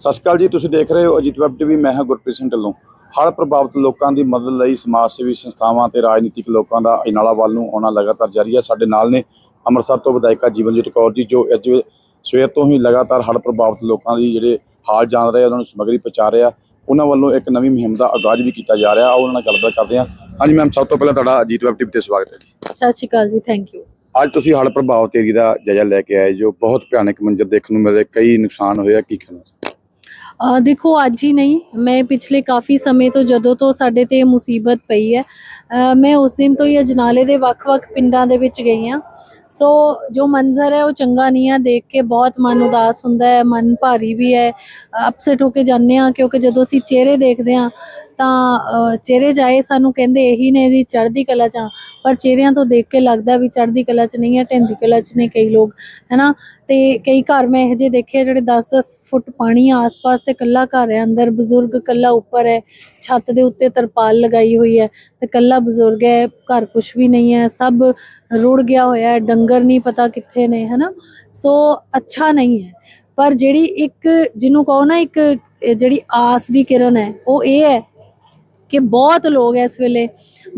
ਸਤਿ ਸ਼੍ਰੀ ਅਕਾਲ ਜੀ ਤੁਸੀਂ ਦੇਖ ਰਹੇ ਹੋ ਅਜੀਤ ਵੈਬ ਟੀਵੀ ਮੈਂ ਹਾਂ ਗੁਰਪ੍ਰੀਤ ਸਿੰਘ ਢਿੱਲੋਂ। ਹੜ੍ਹ ਪ੍ਰਭਾਵਿਤ ਲੋਕਾਂ ਦੀ ਮਦਦ ਲਈ ਸਮਾਜ ਸੇਵੀ ਸੰਸਥਾਵਾਂ ਤੇ ਰਾਜਨੀਤਿਕ ਲੋਕਾਂ ਦਾ ਅਜਨਾਲਾ ਵੱਲ ਨੂੰ ਆਉਣਾ ਲਗਾਤਾਰ ਜਾਰੀ ਹੈ। ਸਾਡੇ ਨਾਲ ਨੇ ਅੰਮ੍ਰਿਤਸਰ ਤੋਂ ਵਿਧਾਇਕਾ ਜੀਵਨਜੀਤ ਕੌਰ ਜੀ ਜੋ ਅੱਜ ਸਵੇਰ ਤੋਂ ਹੀ ਲਗਾਤਾਰ ਹੜ੍ਹ ਪ੍ਰਭਾਵਿਤ ਲੋਕਾਂ ਦੀ ਜਿਹੜੇ ਹਾਲ ਜਾਣ ਰਹੇ ਉਹਨਾਂ ਨੂੰ ਸਮੱਗਰੀ ਪਹੁੰਚਾ ਰਹੇ। ਉਹਨਾਂ ਵੱਲੋਂ ਇੱਕ ਨਵੀਂ ਮੁਹਿੰਮ ਦਾ ਆਗਾਜ਼ ਵੀ ਕੀਤਾ ਜਾ ਰਿਹਾ। ਆਓ ਉਹਨਾਂ ਨਾਲ ਗੱਲਬਾਤ ਕਰਦੇ ਹਾਂ। ਹਾਂਜੀ ਮੈਮ ਸਭ ਤੋਂ ਪਹਿਲਾਂ ਤੁਹਾਡਾ ਅਜੀਤ ਵੈਬ ਟੀਵੀ ਤੇ ਸਵਾਗਤ ਹੈ ਜੀ। ਸਤਿ ਸ਼੍ਰੀ ਅਕਾਲ ਜੀ ਥੈਂਕ ਯੂ ਅੱਜ ਤੁਸੀਂ ਹੜ੍ਹ ਪ੍ਰਭਾਵਿਤ ਏਰੀਆ ਦਾ ਜਾਇਜ਼ਾ ਲੈ ਕੇ ਆਏ ਜੋ ਬਹੁਤ ਭਿਆਨਕ ਮੰਜ਼ਰ ਦੇਖਣ ਨੂੰ ਮਿਲੇ ਕਈ ਨੁਕਸਾਨ ਹੋਏ ਆ ਕੀ ਕਹਿਣਾ ਦੇਖੋ ਅੱਜ ਹੀ ਨਹੀਂ, ਮੈਂ ਪਿਛਲੇ ਕਾਫੀ ਸਮੇਂ ਤੋਂ ਜਦੋਂ ਤੋਂ ਸਾਡੇ ਤੇ ਮੁਸੀਬਤ ਪਈ ਹੈ ਮੈਂ ਉਸ ਦਿਨ ਤੋਂ ਹੀ ਅਜਨਾਲੇ ਦੇ ਵੱਖ-ਵੱਖ ਪਿੰਡਾਂ ਦੇ ਵਿੱਚ ਗਈ ਹਾਂ। ਸੋ ਜੋ ਮੰਜ਼ਰ ਹੈ ਉਹ ਚੰਗਾ ਨਹੀਂ ਆ ਦੇਖ ਕੇ ਬਹੁਤ ਮਨ ਉਦਾਸ ਹੁੰਦਾ ਹੈ, ਮਨ ਭਾਰੀ ਵੀ ਹੈ। ਅਪਸੈਟ ਹੋ ਕੇ ਜਾਂਦੇ ਆ ਕਿਉਂਕਿ ਜਦੋਂ ਅਸੀਂ ਚਿਹਰੇ ਦੇਖਦੇ ਆ ਤਾਂ ਚਿਹਰੇ ਜਾਏ ਸਾਨੂੰ ਕਹਿੰਦੇ ਇਹੀ ਨੇ ਵੀ ਚੜ੍ਹਦੀ ਕਲਾ ਚ ਆ। ਪਰ ਚਿਹਰਿਆਂ ਤੋਂ ਦੇਖ ਕੇ ਲੱਗਦਾ ਵੀ ਚੜ੍ਹਦੀ ਕਲਾ ਚ ਨਹੀਂ ਹੈ ਢਿੰਦੀ ਕਲਾ ਚ ਨੇ ਕਈ ਲੋਕ, ਹੈਨਾ? ਤੇ ਕਈ ਘਰ ਮੈਂ ਇਹੋ ਜਿਹੇ ਦੇਖੇ ਜਿਹੜੇ 10-10 ਫੁੱਟ ਪਾਣੀ ਆ ਆਸ-ਪਾਸ ਤੇ ਕੱਲਾ ਘਰ ਹੈ, ਅੰਦਰ ਬਜ਼ੁਰਗ ਕੱਲਾ ਉੱਪਰ ਹੈ, ਛੱਤ ਦੇ ਉੱਤੇ ਤਰਪਾਲ ਲਗਾਈ ਹੋਈ ਹੈ ਤੇ ਕੱਲਾ ਬਜ਼ੁਰਗ ਹੈ, ਘਰ ਕੁਝ ਵੀ ਨਹੀਂ ਹੈ, ਸਭ ਰੁੜ ਗਿਆ ਹੋਇਆ ਹੈ, ਡੰਗਰ ਨਹੀਂ ਪਤਾ ਕਿੱਥੇ ਨੇ, ਹੈਨਾ? ਸੋ ਅੱਛਾ ਨਹੀਂ ਹੈ। ਪਰ ਜਿਹੜੀ ਇੱਕ, ਜਿਹਨੂੰ ਕਹੋ ਨਾ ਇੱਕ, ਜਿਹੜੀ ਆਸ ਦੀ ਕਿਰਨ ਹੈ, ਉਹ ਇਹ ਹੈ ਕਿ ਬਹੁਤ ਲੋਕ ਇਸ ਵੇਲੇ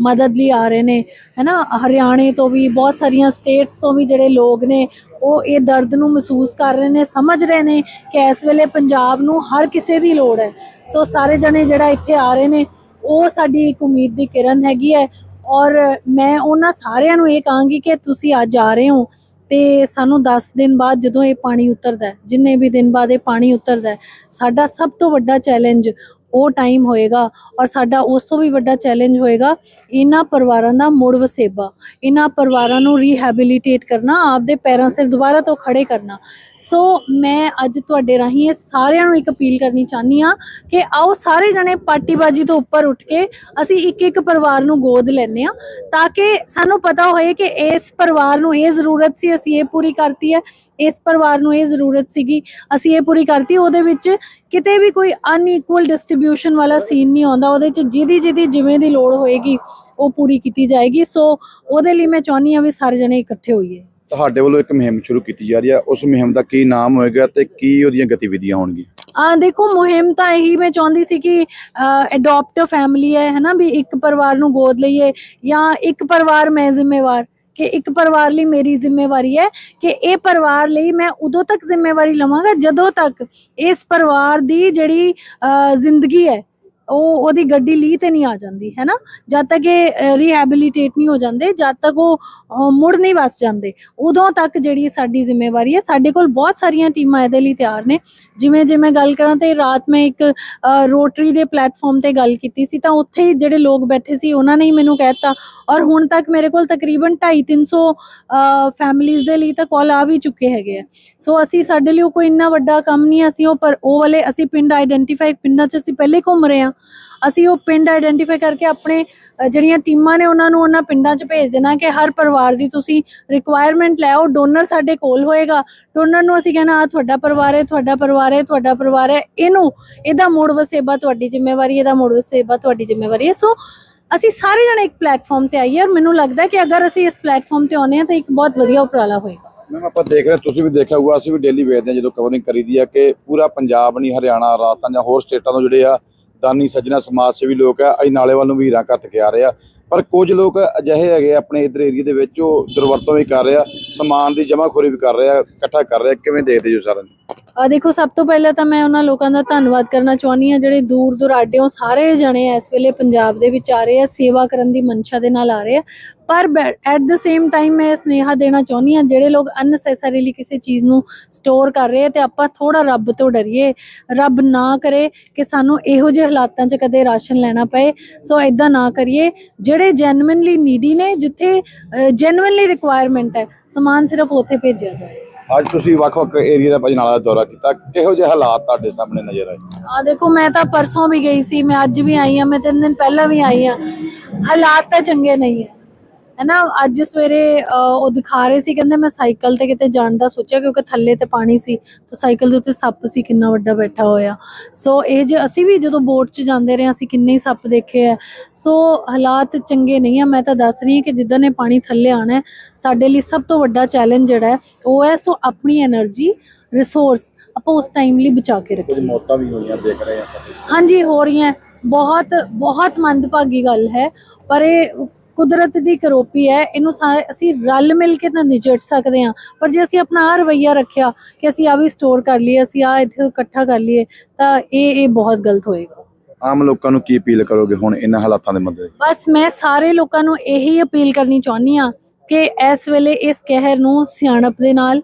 ਮਦਦ ਲਈ ਆ ਰਹੇ ਨੇ, ਹੈਨਾ? ਹਰਿਆਣੇ ਤੋਂ ਵੀ, ਬਹੁਤ ਸਾਰੀਆਂ ਸਟੇਟਸ ਤੋਂ ਵੀ ਜਿਹੜੇ ਲੋਕ ਨੇ, ਉਹ ਇਹ ਦਰਦ ਨੂੰ ਮਹਿਸੂਸ ਕਰ ਰਹੇ ਨੇ, ਸਮਝ ਰਹੇ ਨੇ ਕਿ ਇਸ ਵੇਲੇ ਪੰਜਾਬ ਨੂੰ ਹਰ ਕਿਸੇ ਦੀ ਲੋੜ ਹੈ। ਸੋ ਸਾਰੇ ਜਣੇ ਜਿਹੜਾ ਇੱਥੇ ਆ ਰਹੇ ਨੇ, ਉਹ ਸਾਡੀ ਇੱਕ ਉਮੀਦ ਦੀ ਕਿਰਨ ਹੈਗੀ ਹੈ ਔਰ ਮੈਂ ਉਹਨਾਂ ਸਾਰਿਆਂ ਨੂੰ ਇਹ ਕਹਾਂਗੀ ਕਿ ਤੁਸੀਂ ਅੱਜ ਆ ਰਹੇ ਹੋ ਤੇ ਸਾਨੂੰ 10 ਦਿਨ ਬਾਅਦ ਜਦੋਂ ਇਹ ਪਾਣੀ ਉਤਰਦਾ ਜਿੰਨੇ ਵੀ ਦਿਨ ਬਾਅਦ ਇਹ ਪਾਣੀ ਉਤਰਦਾ ਸਾਡਾ ਸਭ ਤੋਂ ਵੱਡਾ ਚੈਲੰਜ ਉਹ ਟਾਈਮ ਹੋਏਗਾ ਔਰ ਸਾਡਾ ਉਸ ਤੋਂ ਵੀ ਵੱਡਾ ਚੈਲੰਜ ਹੋਏਗਾ ਇਹਨਾਂ ਪਰਿਵਾਰਾਂ ਦਾ ਮੁੜ ਵਸੇਬਾ, ਇਹਨਾਂ ਪਰਿਵਾਰਾਂ ਨੂੰ ਰੀਹੈਬਿਲਿਟੇਟ ਕਰਨਾ, ਆਪਦੇ ਪੈਰਾਂ ਸਿਰ ਦੁਬਾਰਾ ਤੋਂ ਖੜੇ ਕਰਨਾ। ਸੋ ਮੈਂ ਅੱਜ ਤੁਹਾਡੇ ਰਾਹੀਂ ਇਹ ਸਾਰਿਆਂ ਨੂੰ ਇੱਕ ਅਪੀਲ ਕਰਨੀ ਚਾਹਨੀ ਆ ਕਿ ਆਓ ਸਾਰੇ ਜਣੇ ਪਾਰਟੀਬਾਜੀ ਤੋਂ ਉੱਪਰ ਉੱਠ ਕੇ ਅਸੀਂ ਇੱਕ ਇੱਕ ਪਰਿਵਾਰ ਨੂੰ ਗੋਦ ਲੈਨੇ ਆ ਤਾਂ ਕਿ ਸਾਨੂੰ ਪਤਾ ਹੋਏ ਕਿ ਇਸ ਪਰਿਵਾਰ ਨੂੰ ਇਹ ਜ਼ਰੂਰਤ ਸੀ, ਅਸੀਂ ਇਹ ਪੂਰੀ ਕਰਤੀ ਹੈ। ਇਸ ਪਰਿਵਾਰ ਨੂੰ ਇਹ ਜ਼ਰੂਰਤ ਸੀਗੀ। ਅਸੀਂ ਇਹ ਪੂਰੀ ਕਰਤੀ ਉਹਦੇ ਵਿੱਚ ਕਿਤੇ ਵੀ ਕੋਈ ਅਨਈਕੁਅਲ ਡਿਸਟ੍ਰੀਬਿਊਸ਼ਨ ਵਾਲਾ ਸੀਨ ਨਹੀਂ ਆਉਂਦਾ ਉਹਦੇ ਚ ਜਿਹਦੀ ਜਿਹਦੀ ਜਿਵੇਂ ਦੀ ਲੋੜ ਹੋਏਗੀ ਉਹ ਪੂਰੀ ਕੀਤੀ ਜਾਏਗੀ। ਸੋ ਉਹਦੇ ਲਈ ਮੈਂ ਚਾਹੁੰਦੀ ਆ ਵੀ ਸਾਰੇ ਜਣੇ ਇਕੱਠੇ ਹੋਈਏ। ਤੁਹਾਡੇ ਵੱਲੋਂ ਇੱਕ ਮੁਹਿੰਮ ਸ਼ੁਰੂ ਕੀਤੀ ਜਾ ਰਹੀ ਹੈ। ਉਸ ਮੁਹਿੰਮ ਦਾ ਕੀ ਨਾਮ ਹੋਏਗਾ ਤੇ ਕੀ ਉਹਦੀਆਂ ਗਤੀਵਿਧੀਆਂ ਹੋਣਗੀਆਂ? ਆ ਦੇਖੋ ਮੁਹਿੰਮ ਤਾਂ ਇਹੀ ਮੈਂ ਚਾਹੁੰਦੀ ਸੀ ਕਿ ਅਡਾਪਟ ਫੈਮਿਲੀ ਹੈ ਹੈਨਾ? ਵੀ ਇੱਕ ਪਰਿਵਾਰ ਨੂੰ ਗੋਦ ਲਈਏ ਜਾਂ ਇੱਕ ਪਰਿਵਾਰ ਮੈਂ ਜ਼ਿੰਮੇਵਾਰ। ਕਿ ਇੱਕ ਪਰਿਵਾਰ ਲਈ ਮੇਰੀ ਜ਼ਿੰਮੇਵਾਰੀ ਹੈ ਕਿ ਇਹ ਪਰਿਵਾਰ ਲਈ ਮੈਂ ਉਦੋਂ ਤੱਕ ਜ਼ਿੰਮੇਵਾਰੀ ਲਵਾਂਗਾ ਜਦੋਂ ਤੱਕ ਇਸ ਪਰਿਵਾਰ ਦੀ ਜਿਹੜੀ ਜ਼ਿੰਦਗੀ ਹੈ ਉਹ ਉਹਦੀ ਗੱਡੀ ਲਈ ਤੇ ਨਹੀਂ ਆ ਜਾਂਦੀ, ਹੈ ਨਾ? ਜਦ ਤੱਕ ਇਹ ਰੀਹੈਬਿਲਿਟੇਟ ਨਹੀਂ ਹੋ ਜਾਂਦੇ, ਜਦ ਤੱਕ ਉਹ ਮੁੜ ਨਹੀਂ ਵਸ ਜਾਂਦੇ, ਉਦੋਂ ਤੱਕ ਜਿਹੜੀ ਸਾਡੀ ਜ਼ਿੰਮੇਵਾਰੀ ਹੈ, ਸਾਡੇ ਕੋਲ ਬਹੁਤ ਸਾਰੀਆਂ ਟੀਮਾਂ ਇਹਦੇ ਲਈ ਤਿਆਰ ਨੇ। ਜਿਵੇਂ, ਜੇ ਮੈਂ ਗੱਲ ਕਰਾਂ ਤੇ ਰਾਤ ਮੈਂ ਇੱਕ ਰੋਟਰੀ ਦੇ ਪਲੇਟਫਾਰਮ ਤੇ ਗੱਲ ਕੀਤੀ ਸੀ, ਤਾਂ ਉੱਥੇ ਹੀ ਜਿਹੜੇ ਲੋਕ ਬੈਠੇ ਸੀ, ਉਹਨਾਂ ਨੇ ਹੀ ਮੈਨੂੰ ਕਹਿਤਾ ਔਰ ਹੁਣ ਤੱਕ ਮੇਰੇ ਕੋਲ ਤਕਰੀਬਨ 250 300 ਫੈਮਿਲੀਆਂ ਦੇ ਲਈ ਤਾਂ ਕਾਲ ਆ ਵੀ ਚੁੱਕੇ ਹੈਗੇ ਆ। ਸੋ ਅਸੀਂ, ਸਾਡੇ ਲਈ ਉਹ ਕੋਈ ਇੰਨਾ ਵੱਡਾ ਕੰਮ ਨਹੀਂ, ਅਸੀਂ ਉਹ ਪਰ, ਉਹ ਵਾਲੇ ਅਸੀਂ ਪਿੰਡ ਆਈਡੈਂਟੀਫਾਈ ਪਿੰਡਾਂ 'ਚ ਅਸੀਂ ਪਹਿਲੇ ਘੁੰਮ ਰਹੇ ਹਾਂ। ਅਸੀਂ ਉਹ ਪਿੰਡ ਆਈਡੈਂਟੀਫਾਈ ਕਰਕੇ ਆਪਣੇ ਜਿਹੜੀਆਂ ਟੀਮਾਂ ਨੇ ਉਹਨਾਂ ਨੂੰ ਉਹਨਾਂ ਪਿੰਡਾਂ 'ਚ ਭੇਜ ਦੇਣਾ ਕਿ ਹਰ ਪਰਿਵਾਰ ਦੀ ਤੁਸੀਂ ਰਿਕੁਆਇਰਮੈਂਟ ਲੈ ਆਓ ਡੋਨਰ ਸਾਡੇ ਕੋਲ ਹੋਏਗਾ। ਡੋਨਰ ਨੂੰ ਅਸੀਂ ਕਹਿਣਾ ਆ ਤੁਹਾਡਾ ਪਰਿਵਾਰ ਹੈ, ਤੁਹਾਡਾ ਪਰਿਵਾਰ ਹੈ, ਤੁਹਾਡਾ ਪਰਿਵਾਰ ਹੈ। ਇਹਨੂੰ, ਇਹਦਾ ਮੋੜ ਵਸੇਬਾ ਤੁਹਾਡੀ ਜ਼ਿੰਮੇਵਾਰੀ, ਇਹਦਾ ਮੋੜ ਵਸੇਬਾ ਤੁਹਾਡੀ ਜ਼ਿੰਮੇਵਾਰੀ ਹੈ। ਸੋ ਅਸੀਂ ਸਾਰੇ ਜਣੇ ਇੱਕ ਪਲੇਟਫਾਰਮ ਤੇ ਆਈਏ ਔਰ ਮੈਨੂੰ ਲੱਗਦਾ ਕਿ ਅਗਰ ਅਸੀਂ ਇਸ ਪਲੇਟਫਾਰਮ ਤੇ ਆਉਂਦੇ ਹਾਂ ਤਾਂ ਇੱਕ ਬਹੁਤ ਵਧੀਆ ਉਪਰਾਲਾ ਹੋਏਗਾ। ਮੈਮ ਆਪਾਂ ਦੇਖ ਰਹੇ ਤੁਸੀਂ ਵੀ ਦੇਖਿਆ ਹੋਊਗਾ, ਅਸੀਂ ਵੀ ਡੇਲੀ ਵੇਖਦੇ ਹਾਂ ਜਦੋਂ ਕਵਰਿੰਗ ਕਰੀਦੀ ਆ ਕਿ ਪੂਰਾ ਪੰਜਾਬ ਨਹੀਂ, ਹਰਿਆਣਾ, ਰਾਜਸਥਾਨ ਜਾਂ ਹੋਰ ਸਟੇਟਾਂ ਤੋਂ ਜਿਹੜੇ ਆ ਦਾਨੀ ਸੱਜਣਾ ਸਮਾਜ ਸੇਵੀ ਲੋਕ ਆ, ਅਸੀਂ ਨਾਲੇ ਵੱਲ ਵੀਰਾਂ ਘੱਤ ਕੇ ਆ ਰਹੇ ਆ। ਪਰ ਕੁਝ ਲੋਕ ਅਜਿਹੇ ਹੈਗੇ ਆਪਣੇ ਇਧਰ ਏਰੀਆ ਦੇ ਵਿੱਚ, ਉਹ ਦੁਰਵਰਤੋਂ ਵੀ ਕਰ ਰਹੇ ਸਮਾਨ ਦੀ ਜਮਾਖੋਰੀ ਵੀ ਕਰ ਰਿਹਾ ਇਕੱਠਾ ਕਰ ਰਿਹਾ ਕਿਵੇਂ ਦੇਖਦੇ ਜੋ ਸਾਰਿਆਂ ਨੂੰ? ਆ ਦੇਖੋ, ਸਭ ਤੋਂ ਪਹਿਲਾਂ ਤਾਂ ਮੈਂ ਉਹਨਾਂ ਲੋਕਾਂ ਦਾ ਧੰਨਵਾਦ ਕਰਨਾ ਚਾਹੁੰਦੀ ਹਾਂ, ਜਿਹੜੇ ਦੂਰ ਦੁਰਾਡਿਓਂ ਸਾਰੇ ਜਣੇ ਇਸ ਵੇਲੇ ਪੰਜਾਬ ਦੇ ਵਿੱਚ ਆ ਰਹੇ ਆ, ਸੇਵਾ ਕਰਨ ਦੀ ਮਨਸ਼ਾ ਦੇ ਨਾਲ ਆ ਰਹੇ ਆ। ਪਰ ਐਟ ਦ ਸੇਮ ਟਾਈਮ ਮੈਂ ਸਨੇਹਾ ਦੇਣਾ ਚਾਹੁੰਦੀ ਹਾਂ ਜਿਹੜੇ ਲੋਕ ਅਨਸੈਸਰੀਲੀ ਕਿਸੇ ਚੀਜ਼ ਨੂੰ ਸਟੋਰ ਕਰ ਰਹੇ ਆ ਤੇ ਆਪਾਂ ਥੋੜਾ ਰੱਬ ਤੋਂ ਡਰੀਏ। ਰੱਬ ਨਾ ਕਰੇ ਕਿ ਸਾਨੂੰ ਇਹੋ ਜਿਹੇ ਹਾਲਾਤਾਂ 'ਚ ਕਦੇ ਰਾਸ਼ਨ ਲੈਣਾ ਪਏ। ਸੋ ਐਦਾਂ ਨਾ ਕਰੀਏ। ਜਿਹੜੇ ਜੈਨੂਇਨਲੀ ਨੀਡੀ ਨੇ ਜਿੱਥੇ ਜੈਨੂਇਨਲੀ ਰਿਕੁਆਇਰਮੈਂਟ ਹੈ ਸਮਾਨ ਸਿਰਫ ਉੱਥੇ ਭੇਜਿਆ ਜਾਏ। ਅੱਜ ਤੁਸੀਂ ਵੱਖ-ਵੱਖ ਏਰੀਆ ਦਾ ਭਜਨਾਲਾ ਦਾ ਦੌਰਾ ਕੀਤਾ। ਕਿਹੋ ਜਿਹੇ ਹਾਲਾਤ ਤੁਹਾਡੇ ਸਾਹਮਣੇ ਨਜ਼ਰ ਆਏ? ਆ ਦੇਖੋ ਮੈਂ ਤਾਂ ਪਰਸੋਂ ਵੀ ਗਈ ਸੀ। ਮੈਂ ਅੱਜ ਵੀ ਆਈ ਆ ਮੈਂ ਤਿੰਨ ਦਿਨ ਪਹਿਲਾਂ ਵੀ ਆਈ ਆ ਹਾਲਾਤ ਤਾਂ ਚੰਗੇ ਨਹੀਂ ਹੈ। ਹੈ ਨਾ ਅੱਜ ਸਵੇਰੇ ਉਹ ਦਿਖਾ ਰਹੇ ਸੀ ਕਹਿੰਦੇ ਮੈਂ ਸਾਈਕਲ ਤੇ ਕਿਤੇ ਜਾਣ ਦਾ ਸੋਚਿਆ ਕਿਉਂਕਿ ਥੱਲੇ ਤੇ ਪਾਣੀ ਸੀ ਤਾਂ ਸਾਈਕਲ ਦੇ ਉੱਤੇ ਸੱਪ ਸੀ ਕਿੰਨਾ ਵੱਡਾ ਬੈਠਾ ਹੋਇਆ। ਸੋ ਇਹ ਜੇ ਅਸੀਂ ਵੀ ਜਦੋਂ ਬੋਟ 'ਚ ਜਾਂਦੇ ਰਹੇ ਅਸੀਂ ਕਿੰਨੇ ਹੀ ਸੱਪ ਦੇਖੇ ਆ। ਸੋ ਹਾਲਾਤ ਚੰਗੇ ਨਹੀਂ ਆ ਮੈਂ ਤਾਂ ਦੱਸ ਰਹੀ ਹਾਂ ਕਿ ਜਿੱਦਾਂ ਨੇ ਪਾਣੀ ਥੱਲੇ ਆਣਾ ਸਾਡੇ ਲਈ ਸਭ ਤੋਂ ਵੱਡਾ ਚੈਲੰਜ ਜਿਹੜਾ ਹੈ ਉਹ ਹੈ ਸੋ ਆਪਣੀ એનર્ਜੀ ਰਿਸੋਰਸ ਆਪਾਂ ਉਸ ਟਾਈਮ ਲਈ ਬਚਾ ਕੇ ਰੱਖੀਏ। ਮੌਤਾਂ ਵੀ ਹੋਈਆਂ ਦੇਖ ਰਹੇ ਆ ਹਾਂਜੀ ਹੋ ਰਹੀਆਂ ਬਹੁਤ ਬਹੁਤ ਮੰਦਭਾਗੀ ਗੱਲ ਹੈ ਪਰ ਇਹ ਕੁਦਰਤ ਦੀ ਕਰੋਪੀ ਹੈ ਇਹਨੂੰ ਸਾਰੇ ਅਸੀਂ ਰਲ ਮਿਲ ਕੇ ਤਾਂ ਨਿਜਟ ਸਕਦੇ ਹਾਂ ਪਰ ਜੇ ਅਸੀਂ ਆਪਣਾ ਆ ਰਵਈਆ ਰੱਖਿਆ ਕਿ ਅਸੀਂ ਆ ਵੀ ਸਟੋਰ ਕਰ ਲਈਏ ਅਸੀਂ ਆ ਇੱਥੇ ਇਕੱਠਾ ਕਰ ਲਈਏ ਤਾਂ ਇਹ ਇਹ ਬਹੁਤ ਗਲਤ ਹੋਏਗਾ। ਆਮ ਲੋਕਾਂ ਨੂੰ ਕੀ ਅਪੀਲ ਕਰੋਗੇ ਹੁਣ ਇਹਨਾਂ ਹਾਲਾਤਾਂ ਦੇ ਮੱਦੇ? ਬਸ ਮੈਂ ਸਾਰੇ ਲੋਕਾਂ ਨੂੰ ਇਹੀ ਅਪੀਲ ਕਰਨੀ ਚਾਹੁੰਦੀ ਆ ਕਿ ਇਸ ਵੇਲੇ ਇਸ ਕਹਿਰ ਨੂੰ ਸਿਆਣਪ ਦੇ ਨਾਲ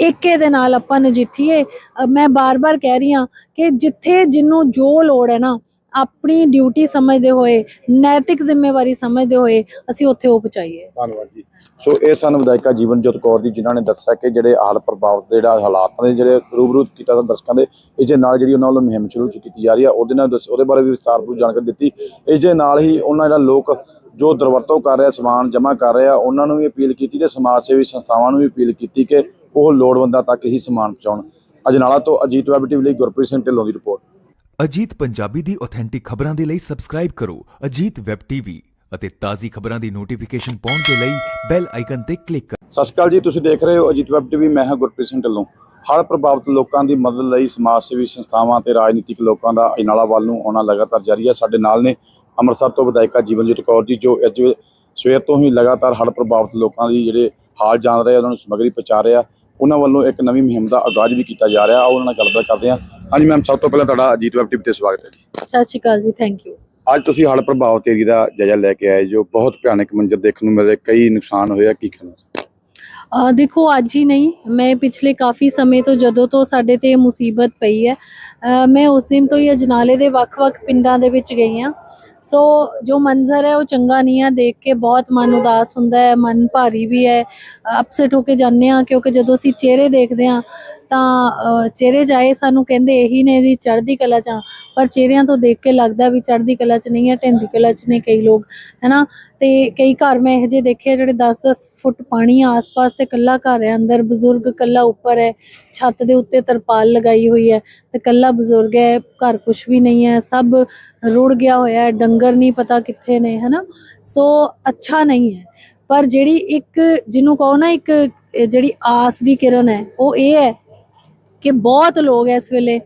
ਏਕੇ ਦੇ ਨਾਲ ਆਪਾਂ ਨਜਿੱਠੀਏ। ਮੈਂ ਬਾਰ-ਬਾਰ ਕਹਿ ਰਹੀ ਹਾਂ ਕਿ ਜਿੱਥੇ ਜਿੰਨੂੰ ਜੋ ਲੋੜ ਹੈ ਨਾ ਆਪਣੀ ਡਿਊਟੀ ਸਮਝਦੇ ਹੋਏ, ਨੈਤਿਕ ਜ਼ਿੰਮੇਵਾਰੀ ਸਮਝਦੇ ਹੋਏ ਅਸੀਂ ਉੱਥੇ ਉਹ ਪਹੁੰਚਾਈਏ। ਧੰਨਵਾਦ ਜੀ। ਸੋ ਇਹ ਸਨ ਵਿਧਾਇਕਾ ਜੀਵਨਜੋਤ ਕੌਰ ਜੀ, ਜਿਨ੍ਹਾਂ ਨੇ ਦੱਸਿਆ ਕਿ ਜਿਹੜੇ ਹੜ੍ਹ ਪ੍ਰਭਾਵਿਤ ਜਿਹੜਾ ਹਾਲਾਤਾਂ ਦੇ ਜਿਹੜੇ ਰੂਬਰੂ ਕੀਤਾ ਤਾਂ ਦਰਸ਼ਕਾਂ ਦੇ ਇਸ ਦੇ ਨਾਲ ਜਿਹੜੀ ਉਹਨਾਂ ਵੱਲੋਂ ਮੁਹਿੰਮ ਸ਼ੁਰੂ ਕੀਤੀ ਜਾ ਰਹੀ ਆ, ਉਹਦੇ ਨਾਲ ਉਹਦੇ ਬਾਰੇ ਵੀ ਵਿਸਤਾਰਪੂਰਵਕ ਜਾਣਕਾਰੀ ਦਿੱਤੀ। ਇਸ ਦੇ ਨਾਲ ਹੀ ਉਹਨਾਂ ਜਿਹੜਾ ਲੋਕ ਜੋ ਦੁਰਵਰਤੋਂ ਕਰ ਰਿਹਾ, ਸਮਾਨ ਜਮ੍ਹਾਂ ਕਰ ਰਿਹਾ, ਉਹਨਾਂ ਨੂੰ ਵੀ ਅਪੀਲ ਕੀਤੀ ਤੇ ਸਮਾਜ ਸੇਵੀ ਸੰਸਥਾਵਾਂ ਨੂੰ ਵੀ ਅਪੀਲ ਕੀਤੀ ਕਿ ਉਹ ਲੋੜਵੰਦਾਂ ਤੱਕ ਹੀ ਸਮਾਨ ਪਹੁੰਚਾਉਣ। ਅਜਨਾਲਾ ਤੋਂ ਅਜੀਤ ਵੈਬ ਟੀਵੀ ਲਈ ਗੁਰਪ੍ਰੀਤ ਸਿੰਘ ਢਿੱਲੋਂ ਦੀ ਰਿਪੋਰਟ। ਅਜੀਤ ਪੰਜਾਬੀ ਦੀ ਆਥੈਂਟਿਕ ਖਬਰਾਂ ਦੇ ਲਈ ਸਬਸਕ੍ਰਾਈਬ ਕਰੋ ਅਜੀਤ ਵੈਬ ਟੀਵੀ ਅਤੇ ਤਾਜ਼ੀ ਖਬਰਾਂ ਦੀ ਨੋਟੀਫਿਕੇਸ਼ਨ ਪਾਉਣ ਦੇ ਲਈ ਬੈਲ ਆਈਕਨ ਤੇ ਕਲਿੱਕ ਕਰੋ। ਸਤਿ ਸ਼੍ਰੀ ਅਕਾਲ ਜੀ ਤੁਸੀਂ ਦੇਖ ਰਹੇ ਹੋ ਅਜੀਤ ਵੈਬ ਟੀਵੀ ਮੈਂ ਹਾਂ ਗੁਰਪ੍ਰੀਤ ਸਿੰਘ ਢਿੱਲੋਂ। ਹੜ੍ਹ ਪ੍ਰਭਾਵਿਤ ਲੋਕਾਂ ਦੀ ਮਦਦ ਲਈ ਸਮਾਜ ਸੇਵੀ ਸੰਸਥਾਵਾਂ ਤੇ ਰਾਜਨੀਤਿਕ ਲੋਕਾਂ ਦਾ ਅਜਨਾਲਾ ਵੱਲ ਨੂੰ ਆਉਣਾ ਲਗਾਤਾਰ ਜਾਰੀ ਹੈ। ਸਾਡੇ ਨਾਲ ਨੇ ਅੰਮ੍ਰਿਤਸਰ ਤੋਂ ਵਿਧਾਇਕਾ ਜੀਵਨਜੀਤ ਕੌਰ ਜੀ ਜੋ ਅੱਜ ਸਵੇਰ ਤੋਂ ਹੀ ਲਗਾਤਾਰ ਹੜ੍ਹ ਪ੍ਰਭਾਵਿਤ ਲੋਕਾਂ ਦੀ ਜਿਹੜੇ ਹਾਲ ਜਾਣ ਰਹੇ ਆ, ਉਹਨਾਂ ਨੂੰ ਸਮੱਗਰੀ ਪਹੁੰਚਾ ਰਿਹਾ। ਉਹਨਾਂ ਵੱਲੋਂ ਇੱਕ ਨਵੀਂ ਮੁਹਿੰਮ ਦਾ ਆਗਾਜ਼ ਵੀ ਕੀਤਾ ਜਾ ਰਿਹਾ। ਆਓ ਉਹਨਾਂ ਨਾਲ ਗੱਲਬਾਤ ਕਰਦੇ ਹਾਂ। ਹਾਂਜੀ ਮੈਮ ਸਭ ਤੋਂ ਪਹਿਲਾਂ ਤੁਹਾਡਾ ਅਜੀਤ ਵੈਬ ਟੀਵੀ ਤੇ ਸਵਾਗਤ ਹੈ ਜੀ। ਸਤਿ ਸ਼੍ਰੀ ਅਕਾਲ ਜੀ ਥੈਂਕ ਯੂ ਅੱਜ ਤੁਸੀਂ ਹੜ੍ਹ ਪ੍ਰਭਾਵਿਤ ਏਰੀਆ ਦਾ ਜਾਇਜ਼ਾ ਲੈ ਕੇ ਆਏ ਜੋ ਬਹੁਤ ਭਿਆਨਕ ਮੰਜ਼ਰ ਦੇਖਣ ਨੂੰ ਮਿਲੇ ਕਈ ਨੁਕਸਾਨ ਹੋਇਆ ਕੀ ਕਹਿਣਾ ਅ, ਦੇਖੋ ਅੱਜ ਹੀ ਨਹੀਂ ਮੈਂ ਪਿਛਲੇ ਕਾਫੀ ਸਮੇਂ ਤੋਂ ਜਦੋਂ ਤੋਂ ਸਾਡੇ ਤੇ ਇਹ ਮੁਸੀਬਤ ਪਈ ਹੈ ਅ, ਮੈਂ ਉਸ ਦਿਨ ਤੋਂ ਹੀ ਅਜਨਾਲੇ ਦੇ ਵੱਖ-ਵੱਖ ਪਿੰਡਾਂ ਦੇ ਵਿੱਚ ਗਈ ਹਾਂ। ਸੋ ਜੋ ਮੰਜ਼ਰ ਹੈ ਉਹ ਚੰਗਾ ਨਹੀਂ ਆ ਦੇਖ ਕੇ ਬਹੁਤ ਮਨ ਉਦਾਸ ਹੁੰਦਾ ਹੈ ਮਨ ਭਾਰੀ ਵੀ ਹੈ। ਅਪਸੈਟ ਹੋ ਕੇ ਜਾਂਦੇ ਆ ਕਿਉਂਕਿ ਜਦੋਂ ਅਸੀਂ ਚਿਹਰੇ ਦੇਖਦੇ ਆ ਤਾਂ ਚਿਹਰੇ ਜਾਏ ਸਾਨੂੰ ਕਹਿੰਦੇ ਇਹੀ ਨੇ ਵੀ ਚੜ੍ਹਦੀ ਕਲਾ ਚ ਆ। ਪਰ ਚਿਹਰਿਆਂ ਤੋਂ ਦੇਖ ਕੇ ਲੱਗਦਾ ਵੀ ਚੜ੍ਹਦੀ ਕਲਾ ਚ ਨਹੀਂ ਹੈ ਢਿੰਦੀ ਕਲਾ ਚ ਨੇ ਕਈ ਲੋਕ, ਹੈਨਾ? ਤੇ ਕਈ ਘਰ ਮੈਂ ਇਹੋ ਜਿਹੇ ਦੇਖੇ ਜਿਹੜੇ 10-10 ਫੁੱਟ ਪਾਣੀ ਆਸ-ਪਾਸ ਤੇ ਕੱਲਾ ਘਰ ਹੈ, ਅੰਦਰ ਬਜ਼ੁਰਗ ਕੱਲਾ ਉੱਪਰ ਹੈ, ਛੱਤ ਦੇ ਉੱਤੇ ਤਰਪਾਲ ਲਗਾਈ ਹੋਈ ਹੈ, ਤੇ ਕੱਲਾ ਬਜ਼ੁਰਗ ਹੈ, ਘਰ ਕੁਝ ਵੀ ਨਹੀਂ ਹੈ, ਸਭ ਰੁੜ ਗਿਆ ਹੋਇਆ ਹੈ, ਡੰਗਰ ਨਹੀਂ ਪਤਾ ਕਿੱਥੇ ਨੇ, ਹਨਾ? ਸੋ ਅੱਛਾ ਨਹੀਂ ਹੈ। ਪਰ ਜਿਹੜੀ ਇੱਕ, ਜਿਹਨੂੰ ਕਹੋ ਨਾ ਇੱਕ, ਜਿਹੜੀ ਆਸ ਦੀ ਕਿਰਨ ਹੈ, ਉਹ ਇਹ ਹੈ ਕਿ ਬਹੁਤ ਲੋਕ ਇਸ ਵੇਲੇ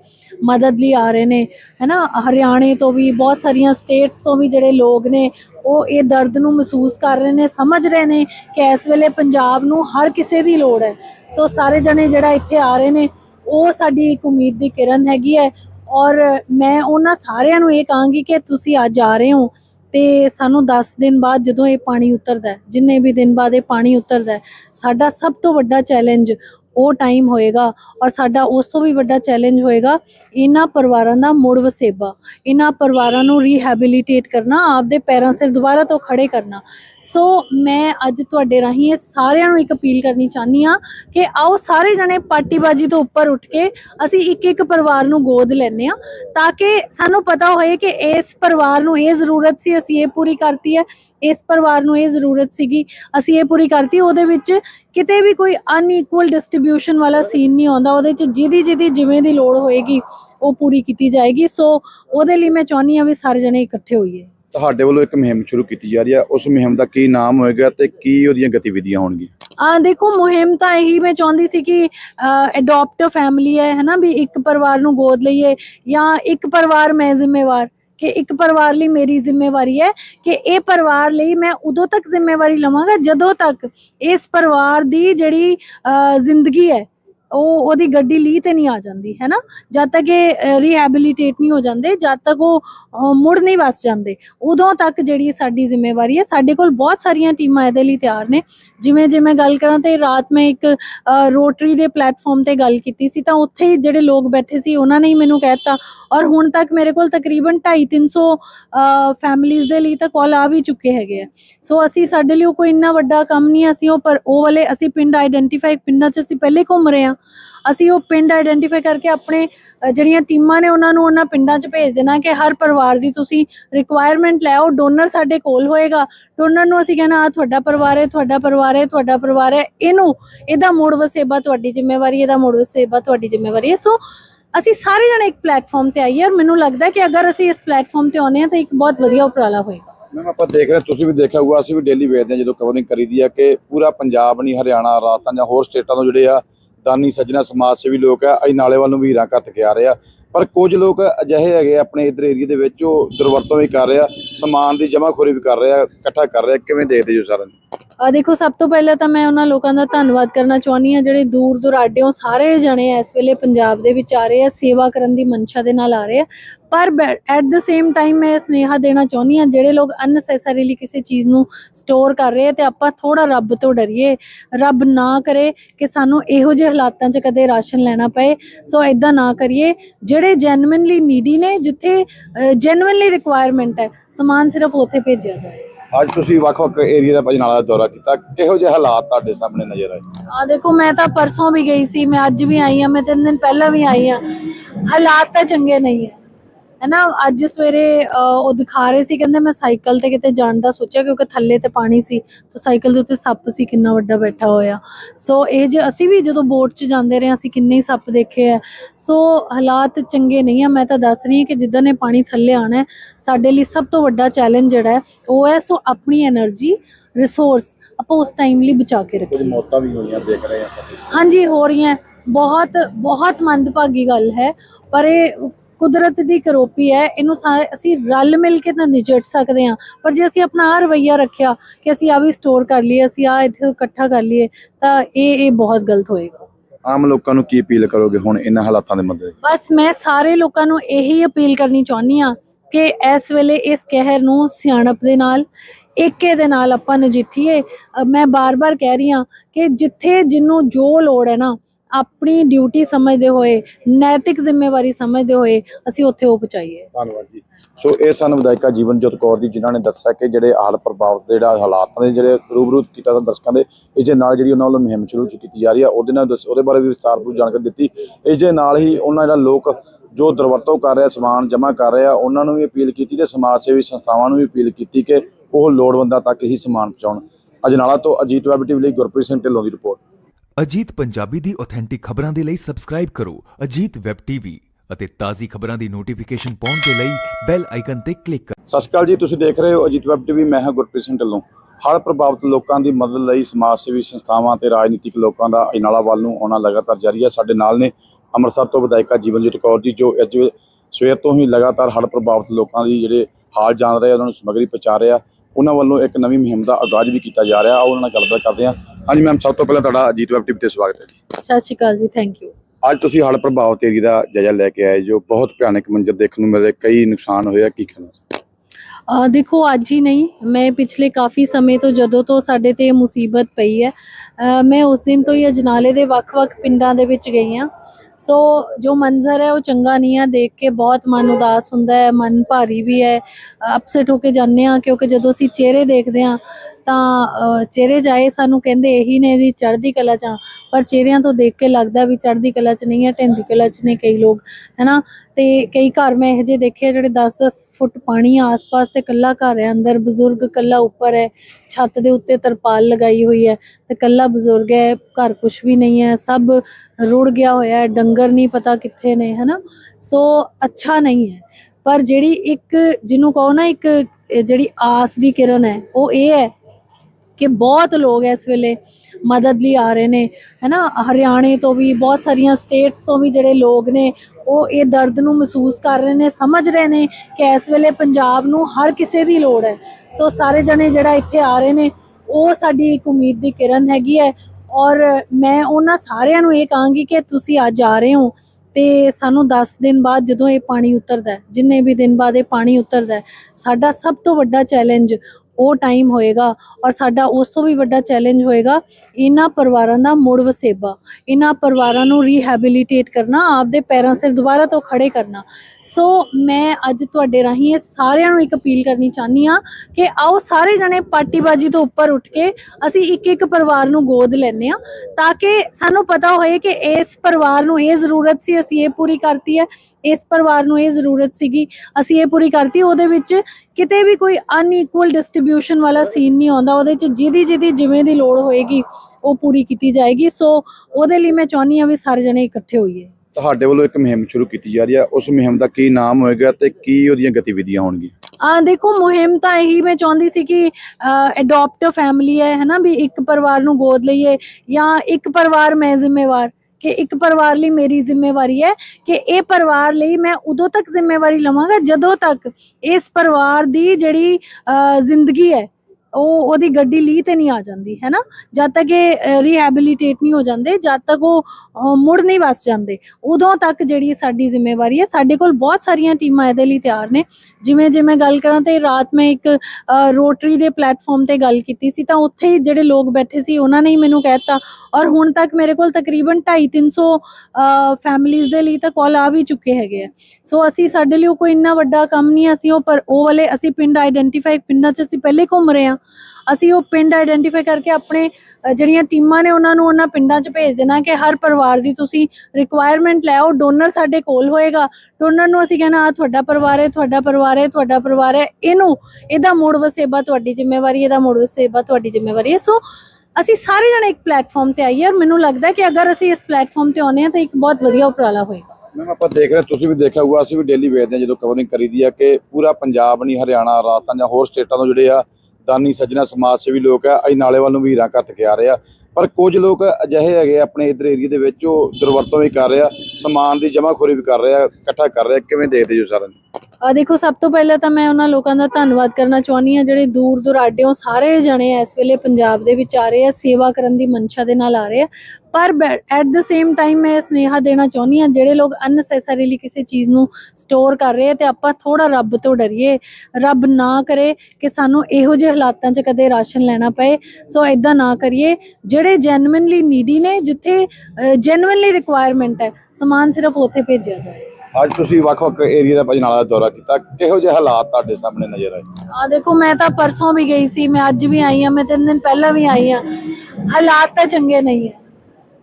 ਮਦਦ ਲਈ ਆ ਰਹੇ ਨੇ, ਹੈਨਾ? ਹਰਿਆਣੇ ਤੋਂ ਵੀ, ਬਹੁਤ ਸਾਰੀਆਂ ਸਟੇਟਸ ਤੋਂ ਵੀ ਜਿਹੜੇ ਲੋਕ ਨੇ, ਉਹ ਇਹ ਦਰਦ ਨੂੰ ਮਹਿਸੂਸ ਕਰ ਰਹੇ ਨੇ, ਸਮਝ ਰਹੇ ਨੇ ਕਿ ਇਸ ਵੇਲੇ ਪੰਜਾਬ ਨੂੰ ਹਰ ਕਿਸੇ ਦੀ ਲੋੜ ਹੈ। ਸੋ ਸਾਰੇ ਜਣੇ ਜਿਹੜਾ ਇੱਥੇ ਆ ਰਹੇ ਨੇ, ਉਹ ਸਾਡੀ ਇੱਕ ਉਮੀਦ ਦੀ ਕਿਰਨ ਹੈਗੀ ਹੈ ਔਰ ਮੈਂ ਉਹਨਾਂ ਸਾਰਿਆਂ ਨੂੰ ਇਹ ਕਹਾਂਗੀ ਕਿ ਤੁਸੀਂ ਅੱਜ ਆ ਰਹੇ ਹੋ ਤੇ ਸਾਨੂੰ 10 ਦਿਨ ਬਾਅਦ ਜਦੋਂ ਇਹ ਪਾਣੀ ਉਤਰਦਾ ਹੈ, ਜਿੰਨੇ ਵੀ ਦਿਨ ਬਾਅਦ ਇਹ ਪਾਣੀ ਉਤਰਦਾ ਹੈ, ਸਾਡਾ ਸਭ ਤੋਂ ਵੱਡਾ ਚੈਲੰਜ ਉਹ ਟਾਈਮ ਹੋਏਗਾ ਔਰ ਸਾਡਾ ਉਸ ਤੋਂ ਵੀ ਵੱਡਾ ਚੈਲੰਜ ਹੋਏਗਾ ਇਹਨਾਂ ਪਰਿਵਾਰਾਂ ਦਾ ਮੁੜ ਵਸੇਬਾ, ਇਹਨਾਂ ਪਰਿਵਾਰਾਂ ਨੂੰ ਰੀਹੈਬਿਲਿਟੇਟ ਕਰਨਾ, ਆਪਦੇ ਪੈਰਾਂ ਸਿਰ ਦੁਬਾਰਾ ਤੋਂ ਖੜੇ ਕਰਨਾ। ਸੋ ਮੈਂ ਅੱਜ ਤੁਹਾਡੇ ਰਾਹੀਂ ਇਹ ਸਾਰਿਆਂ ਨੂੰ ਇੱਕ ਅਪੀਲ ਕਰਨੀ ਚਾਹਨੀ ਆ ਕਿ ਆਓ ਸਾਰੇ ਜਣੇ ਪਾਰਟੀਬਾਜੀ ਤੋਂ ਉੱਪਰ ਉੱਠ ਕੇ ਅਸੀਂ ਇੱਕ ਇੱਕ ਪਰਿਵਾਰ ਨੂੰ ਗੋਦ ਲੈਨੇ ਆ ਤਾਂ ਕਿ ਸਾਨੂੰ ਪਤਾ ਹੋਏ ਕਿ ਇਸ ਪਰਿਵਾਰ ਨੂੰ ਇਹ ਜ਼ਰੂਰਤ ਸੀ, ਅਸੀਂ ਇਹ ਪੂਰੀ ਕਰਤੀ ਹੈ। ਇਸ ਪਰਿਵਾਰ ਨੂੰ ਇਹ ਜ਼ਰੂਰਤ ਸੀਗੀ ਅਸੀਂ ਇਹ ਪੂਰੀ ਕਰਤੀ ਉਹਦੇ ਵਿੱਚ ਕਿਤੇ ਵੀ ਕੋਈ ਅਨਈਕੁਅਲ ਡਿਸਟ੍ਰੀਬਿਊਸ਼ਨ ਵਾਲਾ ਸੀਨ ਨਹੀਂ ਆਉਂਦਾ ਉਹਦੇ ਚ ਜਿਹਦੀ ਜਿਹਦੀ ਜਿਵੇਂ ਦੀ ਲੋੜ ਹੋਏਗੀ ਉਹ ਪੂਰੀ ਕੀਤੀ ਜਾਏਗੀ ਸੋ ਉਹਦੇ ਲਈ ਮੈਂ ਚਾਹੁੰਦੀ ਆ ਵੀ ਸਾਰੇ ਜਣੇ ਇਕੱਠੇ ਹੋਈਏ। ਤੁਹਾਡੇ ਵੱਲੋਂ ਇੱਕ ਮੁਹਿੰਮ ਸ਼ੁਰੂ ਕੀਤੀ ਜਾ ਰਹੀ ਹੈ ਉਸ ਮੁਹਿੰਮ ਦਾ ਕੀ ਨਾਮ ਹੋਏਗਾ ਤੇ ਕੀ ਉਹਦੀਆਂ ਗਤੀਵਿਧੀਆਂ ਹੋਣਗੀਆਂ? ਆ ਦੇਖੋ ਮੁਹਿੰਮ ਤਾਂ ਇਹੀ ਮੈਂ ਚਾਹੁੰਦੀ ਸੀ ਕਿ ਅਡਾਪਟ ਫੈਮਿਲੀ ਹੈ ਹਨਾ ਵੀ ਇੱਕ ਪਰਿਵਾਰ ਨੂੰ ਗੋਦ ਲਈਏ ਜਾਂ ਇੱਕ ਪਰਿਵਾਰ ਮੈਂ ਜ਼ਿੰਮੇਵਾਰ। ਕਿ ਇੱਕ ਪਰਿਵਾਰ ਲਈ ਮੇਰੀ ਜ਼ਿੰਮੇਵਾਰੀ ਹੈ ਕਿ ਇਹ ਪਰਿਵਾਰ ਲਈ ਮੈਂ ਉਦੋਂ ਤੱਕ ਜ਼ਿੰਮੇਵਾਰੀ ਲਵਾਂਗਾ ਜਦੋਂ ਤੱਕ ਇਸ ਪਰਿਵਾਰ ਦੀ ਜਿਹੜੀ ਜ਼ਿੰਦਗੀ ਹੈ ਉਹ ਉਹਦੀ ਗੱਡੀ ਲੀ ਤੇ ਨਹੀਂ ਆ ਜਾਂਦੀ, ਹੈ ਨਾ? ਜਦ ਤੱਕ ਇਹ ਰੀਹੈਬਿਲਿਟੇਟ ਨਹੀਂ ਹੋ ਜਾਂਦੇ, ਜਦ ਤੱਕ ਉਹ ਮੁੜ ਨਹੀਂ ਵਸ ਜਾਂਦੇ, ਉਦੋਂ ਤੱਕ ਜਿਹੜੀ ਸਾਡੀ ਜ਼ਿੰਮੇਵਾਰੀ ਹੈ, ਸਾਡੇ ਕੋਲ ਬਹੁਤ ਸਾਰੀਆਂ ਟੀਮਾਂ ਇਹਦੇ ਲਈ ਤਿਆਰ ਨੇ। ਜਿਵੇਂ, ਜੇ ਮੈਂ ਗੱਲ ਕਰਾਂ ਤੇ ਰਾਤ ਮੈਂ ਇੱਕ ਰੋਟਰੀ ਦੇ ਪਲੇਟਫਾਰਮ ਤੇ ਗੱਲ ਕੀਤੀ ਸੀ, ਤਾਂ ਉੱਥੇ ਹੀ ਜਿਹੜੇ ਲੋਕ ਬੈਠੇ ਸੀ, ਉਹਨਾਂ ਨੇ ਹੀ ਮੈਨੂੰ ਕਹਿਤਾ ਔਰ ਹੁਣ ਤੱਕ ਮੇਰੇ ਕੋਲ ਤਕਰੀਬਨ 250 ਫੈਮਿਲੀਆਂ ਦੇ ਲਈ ਤਾਂ ਕਾਲ ਆ ਵੀ ਚੁੱਕੇ ਹੈਗੇ ਆ। ਸੋ ਅਸੀਂ ਸਾਡੇ ਲਈ ਉਹ ਕੋਈ ਇੰਨਾ ਵੱਡਾ ਕੰਮ ਨਹੀਂ, ਅਸੀਂ ਉਹ ਪਰ, ਉਹ ਵਾਲੇ ਅਸੀਂ ਪਿੰਡ ਆਈਡੈਂਟੀਫਾਈ ਪਿੰਡਾਂ 'ਚ ਅਸੀਂ ਪਹਿਲੇ ਘੁੰਮ ਰਹੇ ਹਾਂ। ਅਸੀਂ ਉਹ ਪਿੰਡ ਆਇਡੈਂਟੀਫਾਈ ਕਰਕੇ ਆਪਣੇ ਜਿਹੜੀਆਂ ਟੀਮਾਂ ਨੇ ਉਹਨਾਂ ਨੂੰ ਉਹਨਾਂ ਪਿੰਡਾਂ 'ਚ ਭੇਜ ਦੇਣਾ ਕਿ ਹਰ ਪਰਿਵਾਰ ਦੀ ਤੁਸੀਂ ਰਿਕੁਆਇਰਮੈਂਟ ਲੈ ਆਓ ਡੋਨਰ ਸਾਡੇ ਕੋਲ ਹੋਏਗਾ। ਡੋਨਰ ਨੂੰ ਅਸੀਂ ਕਹਿਣਾ ਆ ਤੁਹਾਡਾ ਪਰਿਵਾਰ ਹੈ, ਤੁਹਾਡਾ ਪਰਿਵਾਰ ਹੈ, ਤੁਹਾਡਾ ਪਰਿਵਾਰ ਹੈ। ਇਹਨੂੰ, ਇਹਦਾ ਮੋੜ ਵਸੇਬਾ ਤੁਹਾਡੀ ਜ਼ਿੰਮੇਵਾਰੀ, ਇਹਦਾ ਮੋੜ ਵਸੇਬਾ ਤੁਹਾਡੀ ਜ਼ਿੰਮੇਵਾਰੀ ਹੈ। ਸੋ ਅਸੀਂ ਸਾਰੇ ਜਣੇ ਇੱਕ ਪਲੇਟਫਾਰਮ ਤੇ ਆਈਏ ਔਰ ਮੈਨੂੰ ਲੱਗਦਾ ਕਿ ਅਗਰ ਅਸੀਂ ਇਸ ਪਲੇਟਫਾਰਮ ਤੇ ਆਉਂਦੇ ਹਾਂ ਤਾਂ ਇੱਕ ਬਹੁਤ ਵਧੀਆ ਉਪਰਾਲਾ ਹੋਏਗਾ। ਮੈਮ ਆਪਾਂ ਦੇਖ ਰਹੇ, ਤੁਸੀਂ ਵੀ ਦੇਖਿਆ ਹੋਊਗਾ, ਅਸੀਂ ਵੀ ਡੇਲੀ ਵੇਖਦੇ ਹਾਂ ਜਦੋਂ ਕਵਰਿੰਗ ਕਰੀਦੀ ਆ ਕਿ ਪੂਰਾ ਪੰਜਾਬ ਨਹੀਂ, ਹਰਿਆਣਾ, ਰਾਜਸਥਾਨ ਜਾਂ ਹੋਰ ਸਟੇਟਾਂ ਤੋਂ ਜਿਹੜੇ ਆ ਦਾਨੀ ਸੱਜਣਾ ਸਮਾਜ ਸੇਵੀ ਲੋਕ ਆ, ਅਸੀਂ ਨਾਲੇ ਵੱਲ ਨੂੰ ਵੀਰਾਂ ਘੱਟ ਕੇ ਆ ਰਹੇ ਆ। ਪਰ ਕੁਝ ਲੋਕ ਅਜਿਹੇ ਹੈਗੇ ਆਪਣੇ ਇਧਰ ਏਰੀਆ ਦੇ ਵਿੱਚ, ਉਹ ਦੁਰਵਰਤੋਂ ਵੀ ਕਰ ਰਿਹਾ ਸਮਾਨ ਦੀ ਜਮਾਖੋਰੀ ਵੀ ਕਰ ਰਿਹਾ ਇਕੱਠਾ ਕਰ ਰਿਹਾ ਕਿਵੇਂ ਦੇਖਦੇ ਜੋ ਸਾਰਿਆਂ ਨੂੰ? ਦੇਖੋ, ਸਭ ਤੋਂ ਪਹਿਲਾਂ ਤਾਂ ਮੈਂ ਉਹਨਾਂ ਲੋਕਾਂ ਦਾ ਧੰਨਵਾਦ ਕਰਨਾ ਚਾਹੁੰਦੀ ਹਾਂ, ਜਿਹੜੇ ਦੂਰ ਦੁਰਾਡਿਓਂ ਸਾਰੇ ਜਣੇ ਇਸ ਵੇਲੇ ਪੰਜਾਬ ਦੇ ਵਿੱਚ ਆ ਰਹੇ ਆ, ਸੇਵਾ ਕਰਨ ਦੀ ਮਨਸ਼ਾ ਦੇ ਨਾਲ ਆ ਰਹੇ ਆ। ਪਰ ਐਟ ਦ ਸੇਮ ਟਾਈਮ ਮੈਂ ਸੁਨੇਹਾ ਦੇਣਾ ਚਾਹੁੰਦੀ ਹਾਂ, ਜਿਹੜੇ ਲੋਕ ਅਨਸੈਸਰੀਲੀ ਕਿਸੇ ਚੀਜ਼ ਨੂੰ ਸਟੋਰ ਕਰ ਰਹੇ ਆ ਤੇ ਆਪਾਂ ਥੋੜਾ ਰੱਬ ਤੋਂ ਡਰੀਏ, ਰੱਬ ਨਾ ਕਰੇ ਕਿ ਸਾਨੂੰ ਇਹੋ ਜਿਹੇ ਹਾਲਾਤਾਂ 'ਚ ਕਦੇ ਰਾਸ਼ਨ ਲੈਣਾ ਪਏ। ਸੋ ਇਦਾਂ ਨਾ ਕਰੀਏ, ਜਿਹੜੇ ਜੈਨੂਇਨਲੀ ਨੀਡੀ ਨੇ, ਜਿੱਥੇ ਜੈਨੂਇਨਲੀ ਰਿਕੁਆਇਰਮੈਂਟ ਹੈ, ਸਮਾਨ ਸਿਰਫ ਉੱਥੇ ਭੇਜਿਆ ਜਾਏ। ਅੱਜ ਤੁਸੀਂ ਵੱਖ-ਵੱਖ ਏਰੀਆ ਦਾ ਭਜਨਾਲਾ ਦਾ ਦੌਰਾ ਕੀਤਾ। ਕਿਹੋ ਜਿਹੇ ਹਾਲਾਤ ਤੁਹਾਡੇ ਸਾਹਮਣੇ ਨਜ਼ਰ ਆਏ? ਆ ਦੇਖੋ, ਮੈਂ ਤਾਂ ਪਰਸੋਂ ਵੀ ਗਈ ਸੀ, ਮੈਂ ਅੱਜ ਵੀ ਆਈ ਆ ਮੈਂ ਤਿੰਨ ਦਿਨ ਪਹਿਲਾਂ ਵੀ ਆਈ ਹਾਂ। ਹਾਲਾਤ ਤਾਂ ਚੰਗੇ ਨਹੀਂ ਹੈ। ਹੈਨਾ ਅੱਜ ਸਵੇਰੇ ਉਹ ਦਿਖਾ ਰਹੇ ਸੀ ਕਹਿੰਦੇ ਮੈਂ ਸਾਈਕਲ ਤੇ ਕਿਤੇ ਜਾਣ ਦਾ ਸੋਚਿਆ ਕਿਉਂਕਿ ਥੱਲੇ ਤੇ ਪਾਣੀ ਸੀ ਤੇ ਸਾਈਕਲ ਦੇ ਉੱਤੇ ਸੱਪ ਸੀ ਕਿੰਨਾ ਵੱਡਾ ਬੈਠਾ ਹੋਇਆ। ਸੋ ਇਹ ਜੇ ਅਸੀਂ ਵੀ ਜਦੋਂ ਬੋਟ 'ਚ ਜਾਂਦੇ ਰਹੇ ਅਸੀਂ ਕਿੰਨੇ ਸੱਪ ਦੇਖੇ ਆ। ਸੋ ਹਾਲਾਤ ਚੰਗੇ ਨਹੀਂ ਆ ਮੈਂ ਤਾਂ ਦੱਸ ਰਹੀ ਹਾਂ ਕਿ ਜਿੱਦਾਂ ਨੇ ਪਾਣੀ ਥੱਲੇ ਆਣਾ ਸਾਡੇ ਲਈ ਸਭ ਤੋਂ ਵੱਡਾ ਚੈਲੰਜ ਜਿਹੜਾ ਹੈ ਉਹ ਹੈ ਸੋ ਆਪਣੀ એનર્ਜੀ ਰਿਸੋਰਸ ਆਪਾਂ ਉਸ ਟਾਈਮ ਲਈ ਬਚਾ ਕੇ ਰੱਖੀਏ। ਕੁਝ ਮੌਤਾਂ ਵੀ ਹੋਈਆਂ ਦੇਖ ਰਹੇ ਆਪਾਂ। ਹਾਂਜੀ ਹੋ ਰਹੀਆਂ ਬਹੁਤ ਬਹੁਤ ਮੰਦਭਾਗੀ ਗੱਲ ਹੈ ਪਰ ਇਹ ਕੁਦਰਤ ਦੀ ਕਰੋਪੀ ਹੈ ਇਹਨੂੰ ਸਾਰੇ ਅਸੀਂ ਰਲ ਮਿਲ ਕੇ ਤਾਂ ਨਿਜਟ ਸਕਦੇ ਹਾਂ। ਪਰ ਜੇ ਅਸੀਂ ਆਪਣਾ ਆਹ ਰਵੱਈਆ ਰੱਖਿਆ ਕਿ ਅਸੀਂ ਆ ਵੀ ਸਟੋਰ ਕਰ ਲਈਏ ਅਸੀਂ ਆ ਇੱਥੇ ਇਕੱਠਾ ਕਰ ਲਈਏ ਤਾਂ ਇਹ ਇਹ ਬਹੁਤ ਗਲਤ ਹੋਏਗਾ। ਆਮ ਲੋਕਾਂ ਨੂੰ ਕੀ ਅਪੀਲ ਕਰੋਗੇ ਹੁਣ ਇਹਨਾਂ ਹਾਲਾਤਾਂ ਦੇ ਮੱਦੇ? ਬਸ ਮੈਂ ਸਾਰੇ ਲੋਕਾਂ ਨੂੰ ਇਹੀ ਅਪੀਲ ਕਰਨੀ ਚਾਹੁੰਦੀ ਆ ਕਿ ਇਸ ਵੇਲੇ ਇਸ ਕਹਿਰ ਨੂੰ ਸਿਆਣਪ ਦੇ ਨਾਲ ਏਕੇ ਦੇ ਨਾਲ ਆਪਾਂ ਨਜਿੱਠੀਏ। ਮੈਂ ਬਾਰ-ਬਾਰ ਕਹਿ ਰਹੀ ਹਾਂ ਕਿ ਜਿੱਥੇ ਜਿੰਨੂੰ ਜੋ ਲੋੜ ਹੈ ਨਾ ਆਪਣੀ ਡਿਊਟੀ ਸਮਝਦੇ ਹੋਏ, ਨੈਤਿਕ ਜ਼ਿੰਮੇਵਾਰੀ ਸਮਝਦੇ ਹੋਏ ਅਸੀਂ ਉੱਥੇ ਉਹ ਪਹੁੰਚਾਈਏ। ਧੰਨਵਾਦ ਜੀ। ਸੋ ਇਹ ਸਨ ਵਿਧਾਇਕਾ ਜੀਵਨਜੋਤ ਕੌਰ ਦੀ ਜਿਨ੍ਹਾਂ ਨੇ ਦੱਸਿਆ ਕਿ ਜਿਹੜੇ ਹਾਲ ਪ੍ਰਭਾਵਿਤ ਦੇ ਜਿਹੜਾ ਹਾਲਾਤਾਂ ਦੇ ਜਿਹੜੇ ਰੂਬਰੂ ਕੀਤਾ ਤਾਂ ਦਰਸ਼ਕਾਂ ਦੇ ਇਸ ਦੇ ਨਾਲ ਜਿਹੜੀ ਉਹਨਾਂ ਵੱਲੋਂ ਮੁਹਿੰਮ ਸ਼ੁਰੂ ਕੀਤੀ ਜਾ ਰਹੀ ਆ, ਉਹਦੇ ਨਾਲ ਉਹਦੇ ਬਾਰੇ ਵੀ ਵਿਸਤਾਰਪੂਰਵਕ ਜਾਣਕਾਰੀ ਦਿੱਤੀ। ਇਸ ਦੇ ਨਾਲ ਹੀ ਉਹਨਾਂ ਜਿਹੜਾ ਲੋਕ ਜੋ ਦੁਰਵਰਤੋਂ ਕਰ ਰਿਹਾ, ਸਮਾਨ ਜਮ੍ਹਾਂ ਕਰ ਰਿਹਾ, ਉਹਨਾਂ ਨੂੰ ਵੀ ਅਪੀਲ ਕੀਤੀ ਤੇ ਸਮਾਜ ਸੇਵੀ ਸੰਸਥਾਵਾਂ ਨੂੰ ਵੀ ਅਪੀਲ ਕੀਤੀ ਕਿ ਉਹ ਲੋੜਵੰਦਾਂ ਤੱਕ ਹੀ ਸਮਾਨ ਪਹੁੰਚਾਉਣ। ਅਜਨਾਲਾ ਤੋਂ ਅਜੀਤ ਵੈਬ ਟੀਵੀ ਲਈ ਗੁਰਪ੍ਰੀਤ ਸਿੰਘ ਢਿੱਲੋਂ ਦੀ ਰਿਪੋਰਟ। ਅਜੀਤ ਪੰਜਾਬੀ ਦੀ ਆਥੈਂਟਿਕ ਖਬਰਾਂ ਦੇ ਲਈ ਸਬਸਕ੍ਰਾਈਬ ਕਰੋ ਅਜੀਤ ਵੈਬ ਟੀਵੀ ਅਤੇ ਤਾਜ਼ੀ ਖਬਰਾਂ ਦੀ ਨੋਟੀਫਿਕੇਸ਼ਨ ਪਾਉਣ ਦੇ ਲਈ ਬੈਲ ਆਈਕਨ ਤੇ ਕਲਿੱਕ ਕਰੋ। ਸਤਿ ਸ਼੍ਰੀ ਅਕਾਲ ਜੀ ਤੁਸੀਂ ਦੇਖ ਰਹੇ ਹੋ ਅਜੀਤ ਵੈਬ ਟੀਵੀ ਮੈਂ ਹਾਂ ਗੁਰਪ੍ਰੀਤ ਸਿੰਘ ਢਿੱਲੋਂ। ਹੜ੍ਹ ਪ੍ਰਭਾਵਿਤ ਲੋਕਾਂ ਦੀ ਮਦਦ ਲਈ ਸਮਾਜ ਸੇਵੀ ਸੰਸਥਾਵਾਂ ਤੇ ਰਾਜਨੀਤਿਕ ਲੋਕਾਂ ਦਾ ਇਨਾਲਾ ਵੱਲ ਨੂੰ ਆਉਣਾ ਲਗਾਤਾਰ ਜਾਰੀ ਹੈ। ਸਾਡੇ ਨਾਲ ਨੇ ਅੰਮ੍ਰਿਤਸਰ ਤੋਂ ਵਿਧਾਇਕਾ ਜੀਵਨਜੀਤ ਕੌਰ ਜੀ ਜੋ ਅੱਜ ਸਵੇਰ ਤੋਂ ਹੀ ਲਗਾਤਾਰ ਹੜ੍ਹ ਪ੍ਰਭਾਵਿਤ ਲੋਕਾਂ ਦੀ ਜਿਹੜੇ ਹਾਲ ਜਾਣ ਰਹੇ ਆ, ਉਹਨਾਂ ਨੂੰ ਸਮੱਗਰੀ ਪਹੁੰਚਾ ਰਿਹਾ। ਉਹਨਾਂ ਵੱਲੋਂ ਇੱਕ ਨਵੀਂ ਮੁਹਿੰਮ ਦਾ ਆਗਾਜ਼ ਵੀ ਕੀਤਾ ਜਾ ਰਿਹਾ। ਆਓ ਉਹਨਾਂ ਨਾਲ ਗੱਲਬਾਤ ਕਰਦੇ ਹਾਂ। ਹਾਂਜੀ ਮੈਮ ਸਭ ਤੋਂ ਪਹਿਲਾਂ ਤੁਹਾਡਾ ਅਜੀਤ ਵੈਬ ਟੀਵੀ ਤੇ ਸਵਾਗਤ ਹੈ ਜੀ। ਸਤਿ ਸ਼੍ਰੀ ਅਕਾਲ ਜੀ ਥੈਂਕ ਯੂ ਅੱਜ ਤੁਸੀਂ ਹੜ੍ਹ ਪ੍ਰਭਾਵਿਤ ਏਰੀਆ ਦਾ ਜਾਇਜ਼ਾ ਲੈ ਕੇ ਆਏ ਜੋ ਬਹੁਤ ਭਿਆਨਕ ਮੰਜ਼ਰ ਦੇਖਣ ਨੂੰ ਮਿਲੇ ਕਈ ਨੁਕਸਾਨ ਹੋਇਆ ਕੀ ਕਹਿਣਾ ਆ ਦੇਖੋ ਅੱਜ ਹੀ ਨਹੀਂ ਮੈਂ ਪਿਛਲੇ ਕਾਫੀ ਸਮੇਂ ਤੋਂ ਜਦੋਂ ਤੋਂ ਸਾਡੇ ਤੇ ਇਹ ਮੁਸੀਬਤ ਪਈ ਹੈ ਅ, ਮੈਂ ਉਸ ਦਿਨ ਤੋਂ ਹੀ ਅਜਨਾਲੇ ਦੇ ਵੱਖ-ਵੱਖ ਪਿੰਡਾਂ ਦੇ ਵਿੱਚ ਗਈ ਹਾਂ। ਸੋ ਜੋ ਮੰਜ਼ਰ ਹੈ ਉਹ ਚੰਗਾ ਨਹੀਂ ਹੈ ਦੇਖ ਕੇ ਬਹੁਤ ਮਨ ਉਦਾਸ ਹੁੰਦਾ ਹੈ ਮਨ ਭਾਰੀ ਵੀ ਹੈ। ਅਪਸੈਟ ਹੋ ਕੇ ਜਾਂਦੇ ਹਾਂ ਕਿਉਂਕਿ ਜਦੋਂ ਅਸੀਂ ਚਿਹਰੇ ਦੇਖਦੇ ਹਾਂ ਤਾਂ ਚਿਹਰੇ ਜਾਏ ਸਾਨੂੰ ਕਹਿੰਦੇ ਇਹੀ ਨੇ ਵੀ ਚੜ੍ਹਦੀ ਕਲਾ ਚ ਆ। ਪਰ ਚਿਹਰਿਆਂ ਤੋਂ ਦੇਖ ਕੇ ਲੱਗਦਾ ਵੀ ਚੜ੍ਹਦੀ ਕਲਾ ਚ ਨਹੀਂ ਹੈ ਢਿੰਦੀ ਕਲਾ ਚ ਨੇ ਕਈ ਲੋਕ, ਹੈਨਾ? ਤੇ ਕਈ ਘਰ ਮੈਂ ਇਹੋ ਜਿਹੇ ਦੇਖੇ ਜਿਹੜੇ 10-10 ਫੁੱਟ ਪਾਣੀ ਆ ਆਸ-ਪਾਸ ਤੇ ਕੱਲਾ ਘਰ ਹੈ, ਅੰਦਰ ਬਜ਼ੁਰਗ ਕੱਲਾ ਉੱਪਰ ਹੈ, ਛੱਤ ਦੇ ਉੱਤੇ ਤਰਪਾਲ ਲਗਾਈ ਹੋਈ ਹੈ, ਤੇ ਕੱਲਾ ਬਜ਼ੁਰਗ ਹੈ, ਘਰ ਕੁਝ ਵੀ ਨਹੀਂ ਹੈ, ਸਭ ਰੁੜ ਗਿਆ ਹੋਇਆ ਹੈ, ਡੰਗਰ ਨਹੀਂ ਪਤਾ ਕਿੱਥੇ ਨੇ, ਹਨਾ? ਸੋ ਅੱਛਾ ਨਹੀਂ ਹੈ। ਪਰ ਜਿਹੜੀ ਇੱਕ, ਜਿਹਨੂੰ ਕਹੋ ਨਾ ਇੱਕ, ਜਿਹੜੀ ਆਸ ਦੀ ਕਿਰਨ ਹੈ, ਉਹ ਇਹ ਹੈ ਕਿ ਬਹੁਤ ਲੋਕ ਇਸ ਵੇਲੇ ਮਦਦ ਲਈ ਆ ਰਹੇ ਨੇ, ਹੈਨਾ? ਹਰਿਆਣੇ ਤੋਂ ਵੀ, ਬਹੁਤ ਸਾਰੀਆਂ ਸਟੇਟਸ ਤੋਂ ਵੀ ਜਿਹੜੇ ਲੋਕ ਨੇ, ਉਹ ਇਹ ਦਰਦ ਨੂੰ ਮਹਿਸੂਸ ਕਰ ਰਹੇ ਨੇ, ਸਮਝ ਰਹੇ ਨੇ ਕਿ ਇਸ ਵੇਲੇ ਪੰਜਾਬ ਨੂੰ ਹਰ ਕਿਸੇ ਦੀ ਲੋੜ ਹੈ। ਸੋ ਸਾਰੇ ਜਣੇ ਜਿਹੜਾ ਇੱਥੇ ਆ ਰਹੇ ਨੇ, ਉਹ ਸਾਡੀ ਇੱਕ ਉਮੀਦ ਦੀ ਕਿਰਨ ਹੈਗੀ ਹੈ ਔਰ ਮੈਂ ਉਹਨਾਂ ਸਾਰਿਆਂ ਨੂੰ ਇਹ ਕਹਾਂਗੀ ਕਿ ਤੁਸੀਂ ਅੱਜ ਆ ਰਹੇ ਹੋ ਤੇ ਸਾਨੂੰ 10 ਦਿਨ ਬਾਅਦ ਜਦੋਂ ਇਹ ਪਾਣੀ ਉਤਰਦਾ ਹੈ, ਜਿੰਨੇ ਵੀ ਦਿਨ ਬਾਅਦ ਇਹ ਪਾਣੀ ਉਤਰਦਾ ਹੈ, ਸਾਡਾ ਸਭ ਤੋਂ ਵੱਡਾ ਚੈਲੰਜ ਉਹ ਟਾਈਮ ਹੋਏਗਾ ਔਰ ਸਾਡਾ ਉਸ ਤੋਂ ਵੀ ਵੱਡਾ ਚੈਲੰਜ ਹੋਏਗਾ ਇਹਨਾਂ ਪਰਿਵਾਰਾਂ ਦਾ ਮੁੜ ਵਸੇਬਾ, ਇਹਨਾਂ ਪਰਿਵਾਰਾਂ ਨੂੰ ਰੀਹੈਬਿਲਿਟੇਟ ਕਰਨਾ, ਆਪਦੇ ਪੈਰਾਂ ਸਿਰ ਦੁਬਾਰਾ ਤੋਂ ਖੜੇ ਕਰਨਾ। ਸੋ ਮੈਂ ਅੱਜ ਤੁਹਾਡੇ ਰਾਹੀਂ ਇਹ ਸਾਰਿਆਂ ਨੂੰ ਇੱਕ ਅਪੀਲ ਕਰਨੀ ਚਾਹਨੀ ਆ ਕਿ ਆਓ ਸਾਰੇ ਜਣੇ ਪਾਰਟੀਬਾਜੀ ਤੋਂ ਉੱਪਰ ਉੱਠ ਕੇ ਅਸੀਂ ਇੱਕ ਇੱਕ ਪਰਿਵਾਰ ਨੂੰ ਗੋਦ ਲੈਨੇ ਆ ਤਾਂ ਕਿ ਸਾਨੂੰ ਪਤਾ ਹੋਏ ਕਿ ਇਸ ਪਰਿਵਾਰ ਨੂੰ ਇਹ ਜ਼ਰੂਰਤ ਸੀ, ਅਸੀਂ ਇਹ ਪੂਰੀ ਕਰਤੀ ਹੈ। ਇਸ ਪਰਿਵਾਰ ਨੂੰ ਇਹ ਜ਼ਰੂਰਤ ਸੀਗੀ ਅਸੀਂ ਇਹ ਪੂਰੀ ਕਰਤੀ ਉਹਦੇ ਵਿੱਚ ਕਿਤੇ ਵੀ ਕੋਈ ਅਨਈਕੁਅਲ ਡਿਸਟ੍ਰੀਬਿਊਸ਼ਨ ਵਾਲਾ ਸੀਨ ਨਹੀਂ ਆਉਂਦਾ ਉਹਦੇ ਚ ਜਿਹਦੀ ਜਿਹਦੀ ਜਿਵੇਂ ਦੀ ਲੋੜ ਹੋਏਗੀ ਉਹ ਪੂਰੀ ਕੀਤੀ ਜਾਏਗੀ ਸੋ ਉਹਦੇ ਲਈ ਮੈਂ ਚਾਹੁੰਦੀ ਆ ਵੀ ਸਾਰੇ ਜਣੇ ਇਕੱਠੇ ਹੋਈਏ। ਤੁਹਾਡੇ ਵੱਲੋਂ ਇੱਕ ਮੁਹਿੰਮ ਸ਼ੁਰੂ ਕੀਤੀ ਜਾ ਰਹੀ ਹੈ ਉਸ ਮੁਹਿੰਮ ਦਾ ਕੀ ਨਾਮ ਹੋਏਗਾ ਤੇ ਕੀ ਉਹਦੀਆਂ ਗਤੀਵਿਧੀਆਂ ਹੋਣਗੀਆਂ? ਆ ਦੇਖੋ ਮੁਹਿੰਮ ਤਾਂ ਇਹੀ ਮੈਂ ਚਾਹੁੰਦੀ ਸੀ ਕਿ ਅਡਾਪਟ ਫੈਮਿਲੀ ਹੈ ਹੈਨਾ ਵੀ ਇੱਕ ਪਰਿਵਾਰ ਨੂੰ ਗੋਦ ਲਈਏ ਜਾਂ ਇੱਕ ਪਰਿਵਾਰ ਮੈਂ ਜ਼ਿੰਮੇਵਾਰ। ਕਿ ਇੱਕ ਪਰਿਵਾਰ ਲਈ ਮੇਰੀ ਜ਼ਿੰਮੇਵਾਰੀ ਹੈ ਕਿ ਇਹ ਪਰਿਵਾਰ ਲਈ ਮੈਂ ਉਦੋਂ ਤੱਕ ਜ਼ਿੰਮੇਵਾਰੀ ਲਵਾਂਗਾ ਜਦੋਂ ਤੱਕ ਇਸ ਪਰਿਵਾਰ ਦੀ ਜਿਹੜੀ ਜ਼ਿੰਦਗੀ ਹੈ ਉਹ ਉਹਦੀ ਗੱਡੀ ਲੀ ਤੇ ਨਹੀਂ ਆ ਜਾਂਦੀ, ਹੈ ਨਾ? ਜਦ ਤੱਕ ਇਹ ਰੀਹੈਬਿਲਿਟੇਟ ਨਹੀਂ ਹੋ ਜਾਂਦੇ, ਜਦ ਤੱਕ ਉਹ ਮੁੜ ਨਹੀਂ ਵਸ ਜਾਂਦੇ, ਉਦੋਂ ਤੱਕ ਜਿਹੜੀ ਸਾਡੀ ਜ਼ਿੰਮੇਵਾਰੀ ਹੈ, ਸਾਡੇ ਕੋਲ ਬਹੁਤ ਸਾਰੀਆਂ ਟੀਮਾਂ ਇਹਦੇ ਲਈ ਤਿਆਰ ਨੇ। ਜਿਵੇਂ, ਜੇ ਮੈਂ ਗੱਲ ਕਰਾਂ ਤੇ ਰਾਤ ਮੈਂ ਇੱਕ ਰੋਟਰੀ ਦੇ ਪਲੇਟਫਾਰਮ ਤੇ ਗੱਲ ਕੀਤੀ ਸੀ, ਤਾਂ ਉੱਥੇ ਹੀ ਜਿਹੜੇ ਲੋਕ ਬੈਠੇ ਸੀ, ਉਹਨਾਂ ਨੇ ਹੀ ਮੈਨੂੰ ਕਹਿਤਾ ਔਰ ਹੁਣ ਤੱਕ ਮੇਰੇ ਕੋਲ ਤਕਰੀਬਨ 250 ਫੈਮਿਲੀਆਂ ਦੇ ਲਈ ਤਾਂ ਕਾਲ ਆ ਵੀ ਚੁੱਕੇ ਹੈਗੇ ਆ। ਸੋ ਅਸੀਂ ਸਾਡੇ ਲਈ ਉਹ ਕੋਈ ਇੰਨਾ ਵੱਡਾ ਕੰਮ ਨਹੀਂ ਅਸੀਂ ਉਹ ਪਰ, ਉਹ ਵਾਲੇ ਅਸੀਂ ਪਿੰਡ ਆਈਡੈਂਟੀਫਾਈ ਪਿੰਡਾਂ 'ਚ ਅਸੀਂ ਪਹਿਲੇ ਘੁੰਮ ਰਹੇ ਹਾਂ। ਅਸੀਂ ਉਹ ਪਿੰਡ ਆਈਡੈਂਟੀਫਾਈ ਕਰਕੇ ਆਪਣੇ ਜਿਹੜੀਆਂ ਟੀਮਾਂ ਨੇ ਉਹਨਾਂ ਨੂੰ ਉਹਨਾਂ ਪਿੰਡਾਂ 'ਚ ਭੇਜ ਦੇਣਾ ਕਿ ਹਰ ਪਰਿਵਾਰ ਦੀ ਤੁਸੀਂ ਰਿਕੁਆਇਰਮੈਂਟ ਲੈ ਆਓ ਡੋਨਰ ਸਾਡੇ ਕੋਲ ਹੋਏਗਾ। ਡੋਨਰ ਨੂੰ ਅਸੀਂ ਕਹਿਣਾ ਆ ਤੁਹਾਡਾ ਪਰਿਵਾਰ ਹੈ, ਤੁਹਾਡਾ ਪਰਿਵਾਰ ਹੈ, ਤੁਹਾਡਾ ਪਰਿਵਾਰ ਹੈ। ਇਹਨੂੰ, ਇਹਦਾ ਮੋੜ ਵਸੇਬਾ ਤੁਹਾਡੀ ਜ਼ਿੰਮੇਵਾਰੀ, ਇਹਦਾ ਮੋੜ ਵਸੇਬਾ ਤੁਹਾਡੀ ਜ਼ਿੰਮੇਵਾਰੀ ਹੈ। ਸੋ ਅਸੀਂ ਸਾਰੇ ਜਣੇ ਇੱਕ ਪਲੇਟਫਾਰਮ ਤੇ ਆਈਏ ਔਰ ਮੈਨੂੰ ਲੱਗਦਾ ਕਿ ਅਗਰ ਅਸੀਂ ਇਸ ਪਲੇਟਫਾਰਮ ਤੇ ਆਉਂਦੇ ਹਾਂ ਤਾਂ ਇੱਕ ਬਹੁਤ ਵਧੀਆ ਉਪਰਾਲਾ ਹੋਏਗਾ। ਮੈਮ ਆਪਾਂ ਦੇਖ ਰਹੇ, ਤੁਸੀਂ ਵੀ ਦੇਖਿਆ ਹੋਊਗਾ, ਅਸੀਂ ਵੀ ਡੇਲੀ ਵੇਖਦੇ ਹਾਂ ਜਦੋਂ ਕਵਰਿੰਗ ਕਰੀਦੀ ਆ ਕਿ ਪੂਰਾ ਪੰਜਾਬ ਨਹੀਂ, ਹਰਿਆਣਾ, ਰਾਜਸਥਾਨ ਜਾਂ ਹੋਰ ਸਟੇਟਾਂ ਤੋਂ ਜਿਹੜੇ ਆ ਦਾਨੀ ਸੱਜਣਾ ਸਮਾਜ ਸੇਵੀ ਲੋਕ ਆ, ਅਸੀਂ ਨਾਲੇ ਵੱਲ ਨੂੰ ਵੀਰਾਂ ਘੱਟ ਕੇ ਆ ਰਹੇ ਆ। ਪਰ ਕੁਝ ਲੋਕ ਅਜਿਹੇ ਹੈਗੇ ਆਪਣੇ ਇਧਰ ਏਰੀਆ ਦੇ ਵਿੱਚ ਉਹ ਦੁਰਵਰਤੋਂ ਵੀ ਕਰ ਰਿਹਾ ਸਮਾਨ ਦੀ ਜਮਾਖੋਰੀ ਵੀ ਕਰ ਰਹੇ, ਇਕੱਠਾ ਕਰ ਰਹੇ, ਕਿਵੇਂ ਦੇਖਦੇ ਜੋ ਸਾਰਿਆਂ ਨੂੰ? ਆ ਦੇਖੋ, ਸਭ ਤੋਂ ਪਹਿਲਾਂ ਤਾਂ ਮੈਂ ਉਹਨਾਂ ਲੋਕਾਂ ਦਾ ਧੰਨਵਾਦ ਕਰਨਾ ਚਾਹੁੰਦੀ ਹਾਂ, ਜਿਹੜੇ ਦੂਰ ਦੁਰਾਡਿਓਂ ਸਾਰੇ ਜਣੇ ਇਸ ਵੇਲੇ ਪੰਜਾਬ ਦੇ ਵਿੱਚ ਆ ਰਹੇ ਆ, ਸੇਵਾ ਕਰਨ ਦੀ ਮਨਸ਼ਾ ਦੇ ਨਾਲ ਆ ਰਹੇ ਆ। ਪਰ ਐਟ ਦ ਸੇਮ ਟਾਈਮ ਮੈਂ ਸੁਨੇਹਾ ਦੇਣਾ ਚਾਹੁੰਦੀ ਹਾਂ, ਜਿਹੜੇ ਲੋਕ ਅਨਸੈਸਰੀਲੀ ਕਿਸੇ ਚੀਜ਼ ਨੂੰ ਸਟੋਰ ਕਰ ਰਹੇ ਆ ਤੇ ਆਪਾਂ ਥੋੜਾ ਰੱਬ ਤੋਂ ਡਰੀਏ, ਰੱਬ ਨਾ ਕਰੇ ਕਿ ਸਾਨੂੰ ਇਹੋ ਜਿਹੇ ਹਾਲਾਤਾਂ 'ਚ ਕਦੇ ਰਾਸ਼ਨ ਲੈਣਾ ਪਏ। ਸੋ ਇਦਾਂ ਨਾ ਕਰੀਏ, ਜਿਹੜੇ ਜੈਨੂਇਨਲੀ ਨੀਡੀ ਨੇ, ਜਿੱਥੇ ਜੈਨੂਇਨਲੀ ਰਿਕੁਆਇਰਮੈਂਟ ਹੈ ਸਮਾਨ ਸਿਰਫ ਉੱਥੇ ਭੇਜਿਆ ਜਾਏ। ਅੱਜ ਤੁਸੀਂ ਵੱਖ-ਵੱਖ ਏਰੀਆ ਦਾ ਭਜਨਾਲਾ ਦਾ ਦੌਰਾ ਕੀਤਾ। ਕਿਹੋ ਜਿਹੇ ਹਾਲਾਤ ਤੁਹਾਡੇ ਸਾਹਮਣੇ ਨਜ਼ਰ ਆਏ? ਆ ਦੇਖੋ ਮੈਂ ਤਾਂ ਪਰਸੋਂ ਵੀ ਗਈ ਸੀ ਮੈਂ ਅੱਜ ਵੀ ਆਈ ਹਾਂ ਮੈਂ ਤਿੰਨ ਦਿਨ ਪਹਿਲਾਂ ਵੀ ਆਈ ਹਾਂ। ਹਾਲਾਤ ਤਾਂ ਚੰਗੇ ਨਹੀਂ ਹੈ।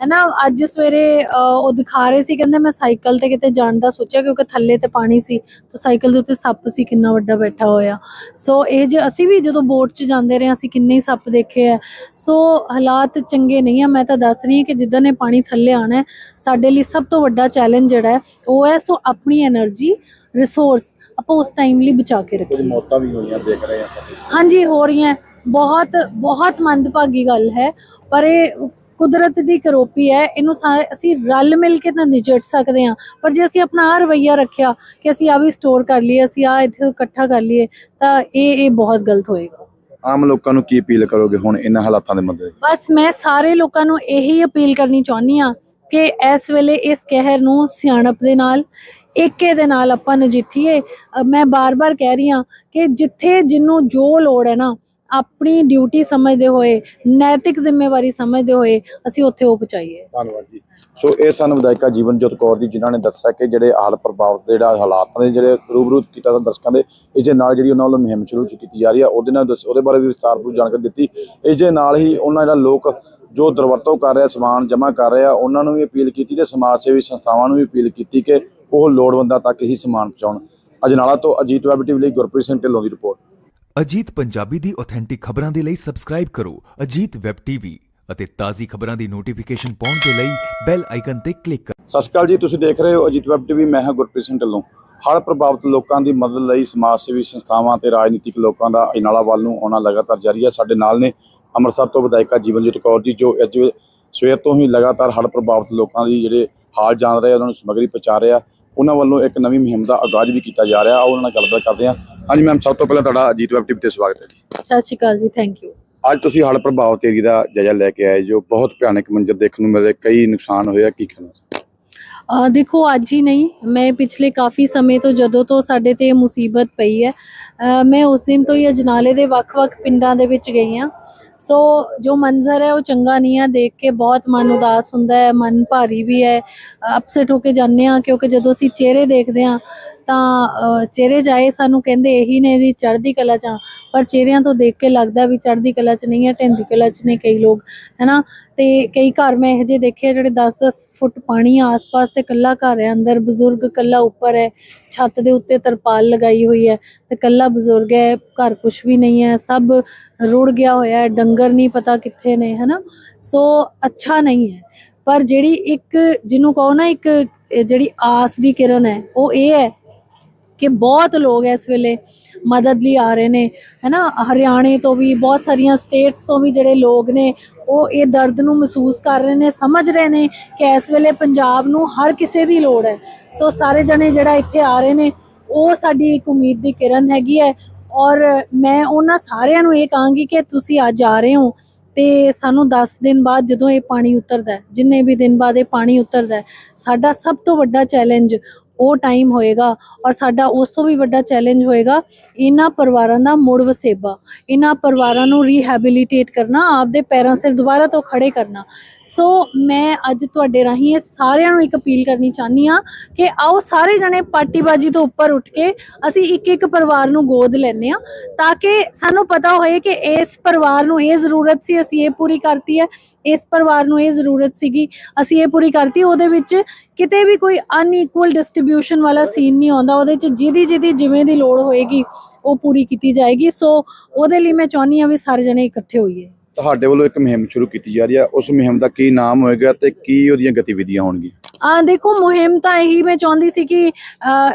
ਹਨਾ ਅੱਜ ਸਵੇਰੇ ਉਹ ਦਿਖਾ ਰਹੇ ਸੀ ਕਹਿੰਦੇ ਮੈਂ ਸਾਈਕਲ ਤੇ ਕਿਤੇ ਜਾਣ ਦਾ ਸੋਚਿਆ ਕਿਉਂਕਿ ਥੱਲੇ ਤੇ ਪਾਣੀ ਸੀ ਤੇ ਸਾਈਕਲ ਦੇ ਉੱਤੇ ਸੱਪ ਸੀ ਕਿੰਨਾ ਵੱਡਾ ਬੈਠਾ ਹੋਇਆ। ਸੋ ਇਹ ਜੇ ਅਸੀਂ ਵੀ ਜਦੋਂ ਬੋਟ 'ਚ ਜਾਂਦੇ ਰਹੇ ਅਸੀਂ ਕਿੰਨੇ ਹੀ ਸੱਪ ਦੇਖੇ ਆ। ਸੋ ਹਾਲਾਤ ਚੰਗੇ ਨਹੀਂ ਆ। ਮੈਂ ਤਾਂ ਦੱਸ ਰਹੀ ਹਾਂ ਕਿ ਜਿੱਦਾਂ ਨੇ ਪਾਣੀ ਥੱਲੇ ਆਣਾ ਸਾਡੇ ਲਈ ਸਭ ਤੋਂ ਵੱਡਾ ਚੈਲੰਜ ਜਿਹੜਾ ਹੈ ਉਹ ਹੈ ਸੋ ਆਪਣੀ એનર્ਜੀ ਰਿਸੋਰਸ ਆਪਾਂ ਉਸ ਟਾਈਮ ਲਈ ਬਚਾ ਕੇ ਰੱਖੀਏ। ਮੌਤਾਂ ਵੀ ਹੋਈਆਂ ਦੇਖ ਰਹੇ ਆ ਹਾਂਜੀ ਹੋ ਰਹੀਆਂ ਬਹੁਤ ਬਹੁਤ ਮੰਦਭਾਗੀ ਗੱਲ ਹੈ ਪਰ ਇਹ ਕੁਦਰਤ ਦੀ ਕਰੋਪੀ ਹੈ ਇਹਨੂੰ ਸਾਰੇ ਅਸੀਂ ਰਲ ਮਿਲ ਕੇ ਤਾਂ ਨਿਜਟ ਸਕਦੇ ਹਾਂ ਪਰ ਜੇ ਅਸੀਂ ਆਪਣਾ ਆਹ ਰਵੱਈਆ ਰੱਖਿਆ ਕਿ ਅਸੀਂ ਆ ਵੀ ਸਟੋਰ ਕਰ ਲਈਏ ਅਸੀਂ ਆ ਇੱਥੇ ਇਕੱਠਾ ਕਰ ਲਈਏ ਤਾਂ ਇਹ ਇਹ ਬਹੁਤ ਗਲਤ ਹੋਏਗਾ। ਆਮ ਲੋਕਾਂ ਨੂੰ ਕੀ ਅਪੀਲ ਕਰੋਗੇ ਹੁਣ ਇਹਨਾਂ ਹਾਲਾਤਾਂ ਦੇ ਮੱਦੇ? ਬਸ ਮੈਂ ਸਾਰੇ ਲੋਕਾਂ ਨੂੰ ਇਹੀ ਅਪੀਲ ਕਰਨੀ ਚਾਹੁੰਦੀ ਆ ਕਿ ਇਸ ਵੇਲੇ ਇਸ ਕਹਿਰ ਨੂੰ ਸਿਆਣਪ ਦੇ ਨਾਲ ਏਕੇ ਦੇ ਨਾਲ ਆਪਾਂ ਨਜਿੱਠੀਏ। ਮੈਂ ਬਾਰ-ਬਾਰ ਕਹਿ ਰਹੀ ਹਾਂ ਕਿ ਜਿੱਥੇ ਜਿੰਨੂੰ ਜੋ ਲੋੜ ਹੈ ਨਾ ਆਪਣੀ ਡਿਊਟੀ ਸਮਝਦੇ ਹੋਏ, ਨੈਤਿਕ ਜ਼ਿੰਮੇਵਾਰੀ ਸਮਝਦੇ ਹੋਏ ਅਸੀਂ ਉੱਥੇ ਉਹ ਪਹੁੰਚਾਈਏ। ਧੰਨਵਾਦ ਜੀ। ਸੋ ਇਹ ਸਨ ਵਿਧਾਇਕਾ ਜੀਵਨਜੋਤ ਕੌਰ ਜੀ, ਜਿਨ੍ਹਾਂ ਨੇ ਦੱਸਿਆ ਕਿ ਜਿਹੜੇ ਹਾਲ ਪ੍ਰਭਾਵਿਤ ਦੇ ਜਿਹੜਾ ਹਾਲਾਤਾਂ ਦੇ ਜਿਹੜੇ ਰੂਬਰੂ ਕੀਤਾ ਤਾਂ ਦਰਸ਼ਕਾਂ ਦੇ ਇਸ ਦੇ ਨਾਲ ਜਿਹੜੀ ਉਹਨਾਂ ਵੱਲੋਂ ਮੁਹਿੰਮ ਸ਼ੁਰੂ ਕੀਤੀ ਜਾ ਰਹੀ ਆ, ਉਹਦੇ ਨਾਲ ਉਹਦੇ ਬਾਰੇ ਵੀ ਵਿਸਤਾਰਪੂਰਵਕ ਜਾਣਕਾਰੀ ਦਿੱਤੀ। ਇਸ ਦੇ ਨਾਲ ਹੀ ਉਹਨਾਂ ਜਿਹੜਾ ਲੋਕ ਜੋ ਦੁਰਵਰਤੋਂ ਕਰ ਰਿਹਾ, ਸਮਾਨ ਜਮ੍ਹਾਂ ਕਰ ਰਿਹਾ, ਉਹਨਾਂ ਨੂੰ ਵੀ ਅਪੀਲ ਕੀਤੀ ਤੇ ਸਮਾਜ ਸੇਵੀ ਸੰਸਥਾਵਾਂ ਨੂੰ ਵੀ ਅਪੀਲ ਕੀਤੀ ਕਿ ਉਹ ਲੋੜਵੰਦਾਂ ਤੱਕ ਹੀ ਸਮਾਨ ਪਹੁੰਚਾਉਣ। ਅਜਨਾਲਾ ਤੋਂ ਅਜੀਤ ਵੈਬ ਟੀਵੀ ਲਈ ਗੁਰਪ੍ਰੀਤ ਸਿੰਘ ਢਿੱਲੋਂ ਦੀ ਰਿਪੋਰਟ। ਅਜੀਤ ਪੰਜਾਬੀ ਦੀ ਆਥੈਂਟਿਕ ਖਬਰਾਂ ਦੇ ਲਈ ਸਬਸਕ੍ਰਾਈਬ ਕਰੋ ਅਜੀਤ ਵੈਬ ਟੀਵੀ ਅਤੇ ਤਾਜ਼ੀ ਖਬਰਾਂ ਦੀ ਨੋਟੀਫਿਕੇਸ਼ਨ ਪਾਉਣ ਦੇ ਲਈ ਬੈਲ ਆਈਕਨ ਤੇ ਕਲਿੱਕ ਕਰੋ। ਸਤਿ ਸ਼੍ਰੀ ਅਕਾਲ ਜੀ ਤੁਸੀਂ ਦੇਖ ਰਹੇ ਹੋ ਅਜੀਤ ਵੈਬ ਟੀਵੀ ਮੈਂ ਹਾਂ ਗੁਰਪ੍ਰੀਤ ਸਿੰਘ ਢਿੱਲੋਂ। ਹੜ੍ਹ ਪ੍ਰਭਾਵਿਤ ਲੋਕਾਂ ਦੀ ਮਦਦ ਲਈ ਸਮਾਜ ਸੇਵੀ ਸੰਸਥਾਵਾਂ ਤੇ ਰਾਜਨੀਤਿਕ ਲੋਕਾਂ ਦਾ ਅਜਨਾਲਾ ਵੱਲ ਨੂੰ ਆਉਣਾ ਲਗਾਤਾਰ ਜਾਰੀ ਹੈ। ਸਾਡੇ ਨਾਲ ਨੇ ਅੰਮ੍ਰਿਤਸਰ ਤੋਂ ਵਿਧਾਇਕਾ ਜੀਵਨਜੀਤ ਕੌਰ ਜੀ ਜੋ ਅੱਜ ਸਵੇਰ ਤੋਂ ਹੀ ਲਗਾਤਾਰ ਹੜ੍ਹ ਪ੍ਰਭਾਵਿਤ ਲੋਕਾਂ ਦੀ ਜਿਹੜੇ ਹਾਲ ਜਾਣ ਰਹੇ ਆ, ਉਹਨਾਂ ਨੂੰ ਸਮੱਗਰੀ ਪਹੁੰਚਾ ਰਿਹਾ। ਉਹਨਾਂ ਵੱਲੋਂ ਇੱਕ ਨਵੀਂ ਮੁਹਿੰਮ ਦਾ ਆਗਾਜ਼ ਵੀ ਕੀਤਾ ਜਾ ਰਿਹਾ। ਆਓ ਉਹਨਾਂ ਨਾਲ ਗੱਲਬਾਤ ਕਰਦੇ ਹਾਂ। ਹਾਂਜੀ ਮੈਮ ਸਭ ਤੋਂ ਪਹਿਲਾਂ ਤੁਹਾਡਾ ਅਜੀਤ ਵੈਬ ਟੀਵੀ ਤੇ ਸਵਾਗਤ ਹੈ ਜੀ। ਸਤਿ ਸ਼੍ਰੀ ਅਕਾਲ ਜੀ ਥੈਂਕ ਯੂ ਅੱਜ ਤੁਸੀਂ ਹੜ੍ਹ ਪ੍ਰਭਾਵਿਤ ਏਰੀਆ ਦਾ ਜਾਇਜ਼ਾ ਲੈ ਕੇ ਆਏ ਜੋ ਬਹੁਤ ਭਿਆਨਕ ਮੰਜ਼ਰ ਦੇਖਣ ਨੂੰ ਮਿਲ ਕਈ ਨੁਕਸਾਨ ਹੋਇਆ ਕੀ ਕਹਿਣਾ ਦੇਖੋ ਅੱਜ ਹੀ ਨਹੀਂ ਮੈਂ ਪਿਛਲੇ ਕਾਫੀ ਸਮੇਂ ਤੋਂ ਜਦੋਂ ਤੋਂ ਸਾਡੇ ਤੇ ਇਹ ਮੁਸੀਬਤ ਪਈ ਹੈ ਅ, ਮੈਂ ਉਸ ਦਿਨ ਤੋਂ ਹੀ ਅਜਨਾਲੇ ਦੇ ਵੱਖ-ਵੱਖ ਪਿੰਡਾਂ ਦੇ ਵਿੱਚ ਗਈ ਹਾਂ। ਸੋ ਜੋ ਮੰਜ਼ਰ ਹੈ ਉਹ ਚੰਗਾ ਨਹੀਂ ਹੈ ਦੇਖ ਕੇ ਬਹੁਤ ਮਨ ਉਦਾਸ ਹੁੰਦਾ ਹੈ ਮਨ ਭਾਰੀ ਵੀ ਹੈ। ਅਪਸੈਟ ਹੋ ਕੇ ਜਾਂਦੇ ਹਾਂ ਕਿਉਂਕਿ ਜਦੋਂ ਅਸੀਂ ਚਿਹਰੇ ਦੇਖਦੇ ਹਾਂ ਤਾਂ ਚਿਹਰੇ ਜਾਏ ਸਾਨੂੰ ਕਹਿੰਦੇ ਇਹੀ ਨੇ ਵੀ ਚੜ੍ਹਦੀ ਕਲਾ ਚ ਆ। ਪਰ ਚਿਹਰਿਆਂ ਤੋਂ ਦੇਖ ਕੇ ਲੱਗਦਾ ਵੀ ਚੜ੍ਹਦੀ ਕਲਾ ਚ ਨਹੀਂ ਹੈ ਢਿੰਦੀ ਕਲਾ ਚ ਨੇ ਕਈ ਲੋਕ, ਹੈਨਾ? ਤੇ ਕਈ ਘਰ ਮੈਂ ਇਹੋ ਜਿਹੇ ਦੇਖੇ ਜਿਹੜੇ 10-10 ਫੁੱਟ ਪਾਣੀ ਆ ਆਸ-ਪਾਸ ਤੇ ਕੱਲਾ ਘਰ ਹੈ, ਅੰਦਰ ਬਜ਼ੁਰਗ ਕੱਲਾ ਉੱਪਰ ਹੈ, ਛੱਤ ਦੇ ਉੱਤੇ ਤਰਪਾਲ ਲਗਾਈ ਹੋਈ ਹੈ ਤੇ ਕੱਲਾ ਬਜ਼ੁਰਗ ਹੈ, ਘਰ ਕੁਝ ਵੀ ਨਹੀਂ ਹੈ, ਸਭ ਰੁੜ ਗਿਆ ਹੋਇਆ ਹੈ, ਡੰਗਰ ਨਹੀਂ ਪਤਾ ਕਿੱਥੇ ਨੇ, ਹੈਨਾ? ਸੋ ਅੱਛਾ ਨਹੀਂ ਹੈ। ਪਰ ਜਿਹੜੀ ਇੱਕ, ਜਿਹਨੂੰ ਕਹੋ ਨਾ ਇੱਕ, ਜਿਹੜੀ ਆਸ ਦੀ ਕਿਰਨ ਹੈ, ਉਹ ਇਹ ਹੈ ਕਿ ਬਹੁਤ ਲੋਕ ਇਸ ਵੇਲੇ ਮਦਦ ਲਈ ਆ ਰਹੇ ਨੇ, ਹੈਨਾ? ਹਰਿਆਣੇ ਤੋਂ ਵੀ, ਬਹੁਤ ਸਾਰੀਆਂ ਸਟੇਟਸ ਤੋਂ ਵੀ ਜਿਹੜੇ ਲੋਕ ਨੇ, ਉਹ ਇਹ ਦਰਦ ਨੂੰ ਮਹਿਸੂਸ ਕਰ ਰਹੇ ਨੇ, ਸਮਝ ਰਹੇ ਨੇ ਕਿ ਇਸ ਵੇਲੇ ਪੰਜਾਬ ਨੂੰ ਹਰ ਕਿਸੇ ਦੀ ਲੋੜ ਹੈ। ਸੋ ਸਾਰੇ ਜਣੇ ਜਿਹੜਾ ਇੱਥੇ ਆ ਰਹੇ ਨੇ, ਉਹ ਸਾਡੀ ਇੱਕ ਉਮੀਦ ਦੀ ਕਿਰਨ ਹੈਗੀ ਹੈ ਔਰ ਮੈਂ ਉਹਨਾਂ ਸਾਰਿਆਂ ਨੂੰ ਇਹ ਕਹਾਂਗੀ ਕਿ ਤੁਸੀਂ ਅੱਜ ਆ ਰਹੇ ਹੋ ਤੇ ਸਾਨੂੰ 10 ਦਿਨ ਬਾਅਦ ਜਦੋਂ ਇਹ ਪਾਣੀ ਉਤਰਦਾ ਜਿੰਨੇ ਵੀ ਦਿਨ ਬਾਅਦ ਇਹ ਪਾਣੀ ਉਤਰਦਾ ਸਾਡਾ ਸਭ ਤੋਂ ਵੱਡਾ ਚੈਲੰਜ ਉਹ ਟਾਈਮ ਹੋਏਗਾ ਔਰ ਸਾਡਾ ਉਸ ਤੋਂ ਵੀ ਵੱਡਾ ਚੈਲੰਜ ਹੋਏਗਾ ਇਹਨਾਂ ਪਰਿਵਾਰਾਂ ਦਾ ਮੁੜ ਵਸੇਬਾ, ਇਹਨਾਂ ਪਰਿਵਾਰਾਂ ਨੂੰ ਰੀਹੈਬਿਲਿਟੇਟ ਕਰਨਾ, ਆਪਦੇ ਪੈਰਾਂ ਸਿਰ ਦੁਬਾਰਾ ਤੋਂ ਖੜੇ ਕਰਨਾ। ਸੋ ਮੈਂ ਅੱਜ ਤੁਹਾਡੇ ਰਾਹੀਂ ਇਹ ਸਾਰਿਆਂ ਨੂੰ ਇੱਕ ਅਪੀਲ ਕਰਨੀ ਚਾਹਨੀ ਆ ਕਿ ਆਓ ਸਾਰੇ ਜਣੇ ਪਾਰਟੀਬਾਜੀ ਤੋਂ ਉੱਪਰ ਉੱਠ ਕੇ ਅਸੀਂ ਇੱਕ ਇੱਕ ਪਰਿਵਾਰ ਨੂੰ ਗੋਦ ਲੈਨੇ ਆ ਤਾਂ ਕਿ ਸਾਨੂੰ ਪਤਾ ਹੋਏ ਕਿ ਇਸ ਪਰਿਵਾਰ ਨੂੰ ਇਹ ਜ਼ਰੂਰਤ ਸੀ, ਅਸੀਂ ਇਹ ਪੂਰੀ ਕਰਤੀ ਹੈ। ਇਸ ਪਰਿਵਾਰ ਨੂੰ ਇਹ ਜ਼ਰੂਰਤ ਸੀਗੀ ਅਸੀਂ ਇਹ ਪੂਰੀ ਕਰਤੀ ਉਹਦੇ ਵਿੱਚ ਕਿਤੇ ਵੀ ਕੋਈ ਅਨਈਕੁਅਲ ਡਿਸਟ੍ਰੀਬਿਊਸ਼ਨ ਵਾਲਾ ਸੀਨ ਨਹੀਂ ਆਉਂਦਾ ਉਹਦੇ ਚ ਜਿਹਦੀ ਜਿਹਦੀ ਜਿਵੇਂ ਦੀ ਲੋੜ ਹੋਏਗੀ ਉਹ ਪੂਰੀ ਕੀਤੀ ਜਾਏਗੀ ਸੋ ਉਹਦੇ ਲਈ ਮੈਂ ਚਾਹੁੰਦੀ ਆ ਵੀ ਸਾਰੇ ਜਣੇ ਇਕੱਠੇ ਹੋਈਏ। ਤੁਹਾਡੇ ਵੱਲੋਂ ਇੱਕ ਮੁਹਿੰਮ ਸ਼ੁਰੂ ਕੀਤੀ ਜਾ ਰਹੀ ਹੈ ਉਸ ਮੁਹਿੰਮ ਦਾ ਕੀ ਨਾਮ ਹੋਏਗਾ ਤੇ ਕੀ ਉਹਦੀਆਂ ਗਤੀਵਿਧੀਆਂ ਹੋਣਗੀਆਂ? ਆ ਦੇਖੋ ਮੁਹਿੰਮ ਤਾਂ ਇਹੀ ਮੈਂ ਚਾਹੁੰਦੀ ਸੀ ਕਿ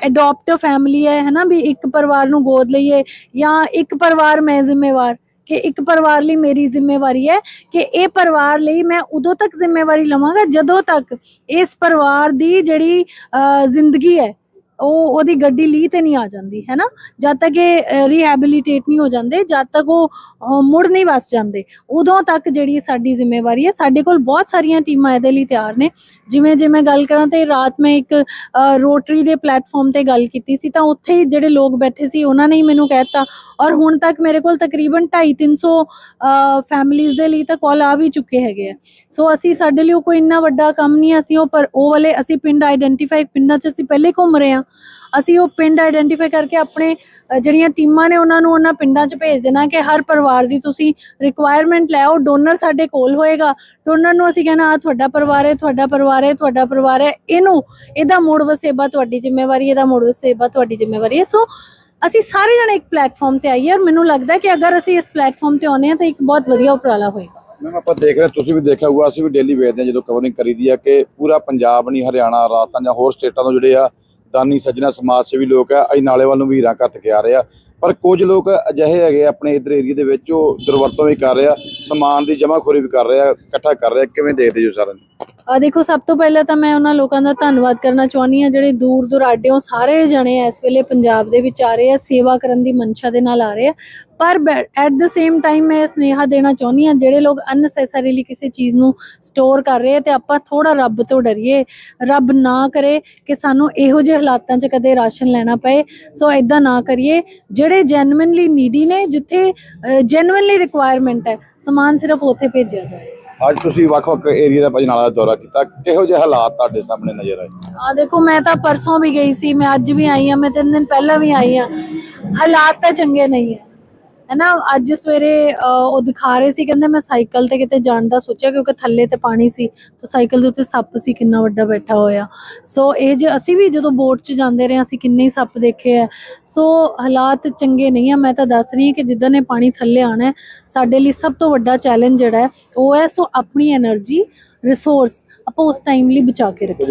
ਅਡਾਪਟ ਫੈਮਿਲੀ ਹੈ ਹੈਨਾ ਵੀ ਇੱਕ ਪਰਿਵਾਰ ਨੂੰ ਗੋਦ ਲਈਏ ਜਾਂ ਇੱਕ ਪਰਿਵਾਰ ਮੈਂ ਜ਼ਿੰਮੇਵਾਰ। ਕਿ ਇੱਕ ਪਰਿਵਾਰ ਲਈ ਮੇਰੀ ਜ਼ਿੰਮੇਵਾਰੀ ਹੈ ਕਿ ਇਹ ਪਰਿਵਾਰ ਲਈ ਮੈਂ ਉਦੋਂ ਤੱਕ ਜ਼ਿੰਮੇਵਾਰੀ ਲਵਾਂਗਾ ਜਦੋਂ ਤੱਕ ਇਸ ਪਰਿਵਾਰ ਦੀ ਜਿਹੜੀ ਜ਼ਿੰਦਗੀ ਹੈ ਉਹ ਉਹਦੀ ਗੱਡੀ ਲੀ ਤੇ ਨਹੀਂ ਆ ਜਾਂਦੀ, ਹੈ ਨਾ? ਜਦ ਤੱਕ ਇਹ ਰੀਹੈਬਿਲਿਟੇਟ ਨਹੀਂ ਹੋ ਜਾਂਦੇ, ਜਦ ਤੱਕ ਉਹ ਮੁੜ ਨਹੀਂ ਵਸ ਜਾਂਦੇ, ਉਦੋਂ ਤੱਕ ਜਿਹੜੀ ਸਾਡੀ ਜ਼ਿੰਮੇਵਾਰੀ ਹੈ, ਸਾਡੇ ਕੋਲ ਬਹੁਤ ਸਾਰੀਆਂ ਟੀਮਾਂ ਇਹਦੇ ਲਈ ਤਿਆਰ ਨੇ। ਜਿਵੇਂ, ਜੇ ਮੈਂ ਗੱਲ ਕਰਾਂ ਤੇ ਰਾਤ ਮੈਂ ਇੱਕ ਰੋਟਰੀ ਦੇ ਪਲੇਟਫਾਰਮ ਤੇ ਗੱਲ ਕੀਤੀ ਸੀ, ਤਾਂ ਉੱਥੇ ਹੀ ਜਿਹੜੇ ਲੋਕ ਬੈਠੇ ਸੀ, ਉਹਨਾਂ ਨੇ ਹੀ ਮੈਨੂੰ ਕਹਿਤਾ ਔਰ ਹੁਣ ਤੱਕ ਮੇਰੇ ਕੋਲ ਤਕਰੀਬਨ 250 300 ਫੈਮਿਲੀਆਂ ਦੇ ਲਈ ਤਾਂ ਕਾਲ ਆ ਵੀ ਚੁੱਕੇ ਹੈਗੇ ਆ। ਸੋ ਅਸੀਂ, ਸਾਡੇ ਲਈ ਉਹ ਕੋਈ ਇੰਨਾ ਵੱਡਾ ਕੰਮ ਨਹੀਂ, ਅਸੀਂ ਉਹ ਪਰ, ਉਹ ਵਾਲੇ ਅਸੀਂ ਪਿੰਡ ਆਈਡੈਂਟੀਫਾਈ ਪਿੰਡਾਂ 'ਚ ਅਸੀਂ ਪਹਿਲੇ ਘੁੰਮ ਰਹੇ ਹਾਂ। ਅਸੀਂ ਉਹ ਪਿੰਡ ਆਈਡੈਂਟੀਫਾਈ ਕਰਕੇ ਆਪਣੇ ਜਿਹੜੀਆਂ ਟੀਮਾਂ ਨੇ ਉਹਨਾਂ ਨੂੰ ਉਹਨਾਂ ਪਿੰਡਾਂ 'ਚ ਭੇਜ ਦੇਣਾ ਕਿ ਹਰ ਪਰਿਵਾਰ ਦੀ ਤੁਸੀਂ ਰਿਕੁਆਇਰਮੈਂਟ ਲੈ ਆਓ ਡੋਨਰ ਸਾਡੇ ਕੋਲ ਹੋਏਗਾ। ਡੋਨਰ ਨੂੰ ਅਸੀਂ ਕਹਿਣਾ ਆ ਤੁਹਾਡਾ ਪਰਿਵਾਰ ਹੈ, ਤੁਹਾਡਾ ਪਰਿਵਾਰ ਹੈ, ਤੁਹਾਡਾ ਪਰਿਵਾਰ ਹੈ। ਇਹਨੂੰ, ਇਹਦਾ ਮੋੜ ਵਸੇਬਾ ਤੁਹਾਡੀ ਜ਼ਿੰਮੇਵਾਰੀ, ਇਹਦਾ ਮੋੜ ਵਸੇਬਾ ਤੁਹਾਡੀ ਜ਼ਿੰਮੇਵਾਰੀ ਹੈ। ਸੋ ਅਸੀਂ ਸਾਰੇ ਜਣੇ ਇੱਕ ਪਲੇਟਫਾਰਮ ਤੇ ਆਈਏ ਔਰ ਮੈਨੂੰ ਲੱਗਦਾ ਕਿ ਅਗਰ ਅਸੀਂ ਇਸ ਪਲੇਟਫਾਰਮ ਤੇ ਆਉਂਦੇ ਹਾਂ ਤਾਂ ਇੱਕ ਬਹੁਤ ਵਧੀਆ ਉਪਰਾਲਾ ਹੋਏਗਾ। ਮੈਮ ਆਪਾਂ ਦੇਖ ਰਹੇ ਤੁਸੀਂ ਵੀ ਦੇਖਿਆ ਹੋਊਗਾ, ਅਸੀਂ ਵੀ ਡੇਲੀ ਵੇਖਦੇ ਹਾਂ ਜਦੋਂ ਕਵਰਿੰਗ ਕਰੀਦੀ ਆ ਕਿ ਪੂਰਾ ਪੰਜਾਬ ਨਹੀਂ, ਹਰਿਆਣਾ, ਰਾਜਸਥਾਨ ਜਾਂ ਹੋਰ ਸਟੇਟਾਂ ਤੋਂ ਜਿਹੜੇ ਆ ਦਾਨੀ ਸੱਜਣਾ ਸਮਾਜ ਸੇਵੀ ਲੋਕ ਆ, ਅਸੀਂ ਨਾਲੇ ਵੱਲ ਵੀਰਾਂ ਘੱਤ ਕੇ ਆ ਰਹੇ ਆ। ਪਰ ਕੁਝ ਲੋਕ ਅਜਿਹੇ ਹੈਗੇ ਆਪਣੇ ਇਧਰ ਏਰੀਆ ਦੇ ਵਿੱਚ, ਉਹ ਦੁਰਵਰਤੋਂ ਵੀ ਕਰ ਰਹੇ ਸਮਾਨ ਦੀ ਜਮਾਖੋਰੀ ਵੀ ਕਰ ਰਿਹਾ ਇਕੱਠਾ ਕਰ ਰਿਹਾ ਕਿਵੇਂ ਦੇਖਦੇ ਜੋ ਸਾਰਿਆਂ ਨੂੰ? ਆ ਦੇਖੋ, ਸਭ ਤੋਂ ਪਹਿਲਾਂ ਤਾਂ ਮੈਂ ਉਹਨਾਂ ਲੋਕਾਂ ਦਾ ਧੰਨਵਾਦ ਕਰਨਾ ਚਾਹੁੰਦੀ ਹਾਂ, ਜਿਹੜੇ ਦੂਰ ਦੁਰਾਡਿਓਂ ਸਾਰੇ ਜਣੇ ਇਸ ਵੇਲੇ ਪੰਜਾਬ ਦੇ ਵਿੱਚ ਆ ਰਹੇ ਆ, ਸੇਵਾ ਕਰਨ ਦੀ ਮਨਸ਼ਾ ਦੇ ਨਾਲ ਆ ਰਹੇ ਆ। ਪਰ ਐਟ ਦ ਸੇਮ ਟਾਈਮ ਮੈਂ ਸਨੇਹਾ ਦੇਣਾ ਚਾਹੁੰਦੀ ਹਾਂ ਜਿਹੜੇ ਲੋਕ ਅਨਸੈਸਰੀਲੀ ਕਿਸੇ ਚੀਜ਼ ਨੂੰ ਸਟੋਰ ਕਰ ਰਹੇ ਆ ਤੇ ਆਪਾਂ ਥੋੜਾ ਰੱਬ ਤੋਂ ਡਰੀਏ। ਰੱਬ ਨਾ ਕਰੇ ਕਿ ਸਾਨੂੰ ਇਹੋ ਜਿਹੇ ਹਾਲਾਤਾਂ 'ਚ ਕਦੇ ਰਾਸ਼ਨ ਲੈਣਾ ਪਏ। ਸੋ ਐਦਾਂ ਨਾ ਕਰੀਏ। ਜਿਹੜੇ ਜੈਨੂਇਨਲੀ ਨੀਡੀ ਨੇ ਜਿੱਥੇ ਜੈਨੂਇਨਲੀ ਰਿਕੁਆਇਰਮੈਂਟ ਹੈ ਸਮਾਨ ਸਿਰਫ ਉੱਥੇ ਭੇਜਿਆ ਜਾਏ। ਅੱਜ ਤੁਸੀਂ ਵੱਖ-ਵੱਖ ਏਰੀਆ ਦਾ ਭਜਨਾਲਾ ਦਾ ਦੌਰਾ ਕੀਤਾ। ਕਿਹੋ ਜਿਹੇ ਹਾਲਾਤ ਤੁਹਾਡੇ ਸਾਹਮਣੇ ਨਜ਼ਰ ਆਏ? ਆ ਦੇਖੋ ਮੈਂ ਤਾਂ ਪਰਸੋਂ ਵੀ ਗਈ ਸੀ। ਮੈਂ ਅੱਜ ਵੀ ਆਈ ਆ ਮੈਂ ਤਿੰਨ ਦਿਨ ਪਹਿਲਾਂ ਵੀ ਆਈ ਆ ਹਾਲਾਤ ਤਾਂ ਚੰਗੇ ਨਹੀਂ ਹੈ। ਹੈ ਨਾ ਅੱਜ ਸਵੇਰੇ ਉਹ ਦਿਖਾ ਰਹੇ ਸੀ ਕਹਿੰਦੇ ਮੈਂ ਸਾਈਕਲ ਤੇ ਕਿਤੇ ਜਾਣ ਦਾ ਸੋਚਿਆ ਕਿਉਂਕਿ ਥੱਲੇ ਤੇ ਪਾਣੀ ਸੀ ਤਾਂ ਸਾਈਕਲ ਦੇ ਉੱਤੇ ਸੱਪ ਸੀ ਕਿੰਨਾ ਵੱਡਾ ਬੈਠਾ ਹੋਇਆ। ਸੋ ਇਹ ਜੇ ਅਸੀਂ ਵੀ ਜਦੋਂ ਬੋਟ 'ਚ ਜਾਂਦੇ ਰਹੇ ਅਸੀਂ ਕਿੰਨੇ ਹੀ ਸੱਪ ਦੇਖੇ ਆ। ਸੋ ਹਾਲਾਤ ਚੰਗੇ ਨਹੀਂ ਆ ਮੈਂ ਤਾਂ ਦੱਸ ਰਹੀ ਹਾਂ ਕਿ ਜਿੱਦਾਂ ਨੇ ਪਾਣੀ ਥੱਲੇ ਆਣਾ ਸਾਡੇ ਲਈ ਸਭ ਤੋਂ ਵੱਡਾ ਚੈਲੰਜ ਜਿਹੜਾ ਹੈ ਉਹ ਹੈ ਸੋ ਆਪਣੀ એનર્ਜੀ ਰਿਸੋਰਸ ਆਪਾਂ ਉਸ ਟਾਈਮ ਲਈ ਬਚਾ ਕੇ ਰੱਖੀਏ।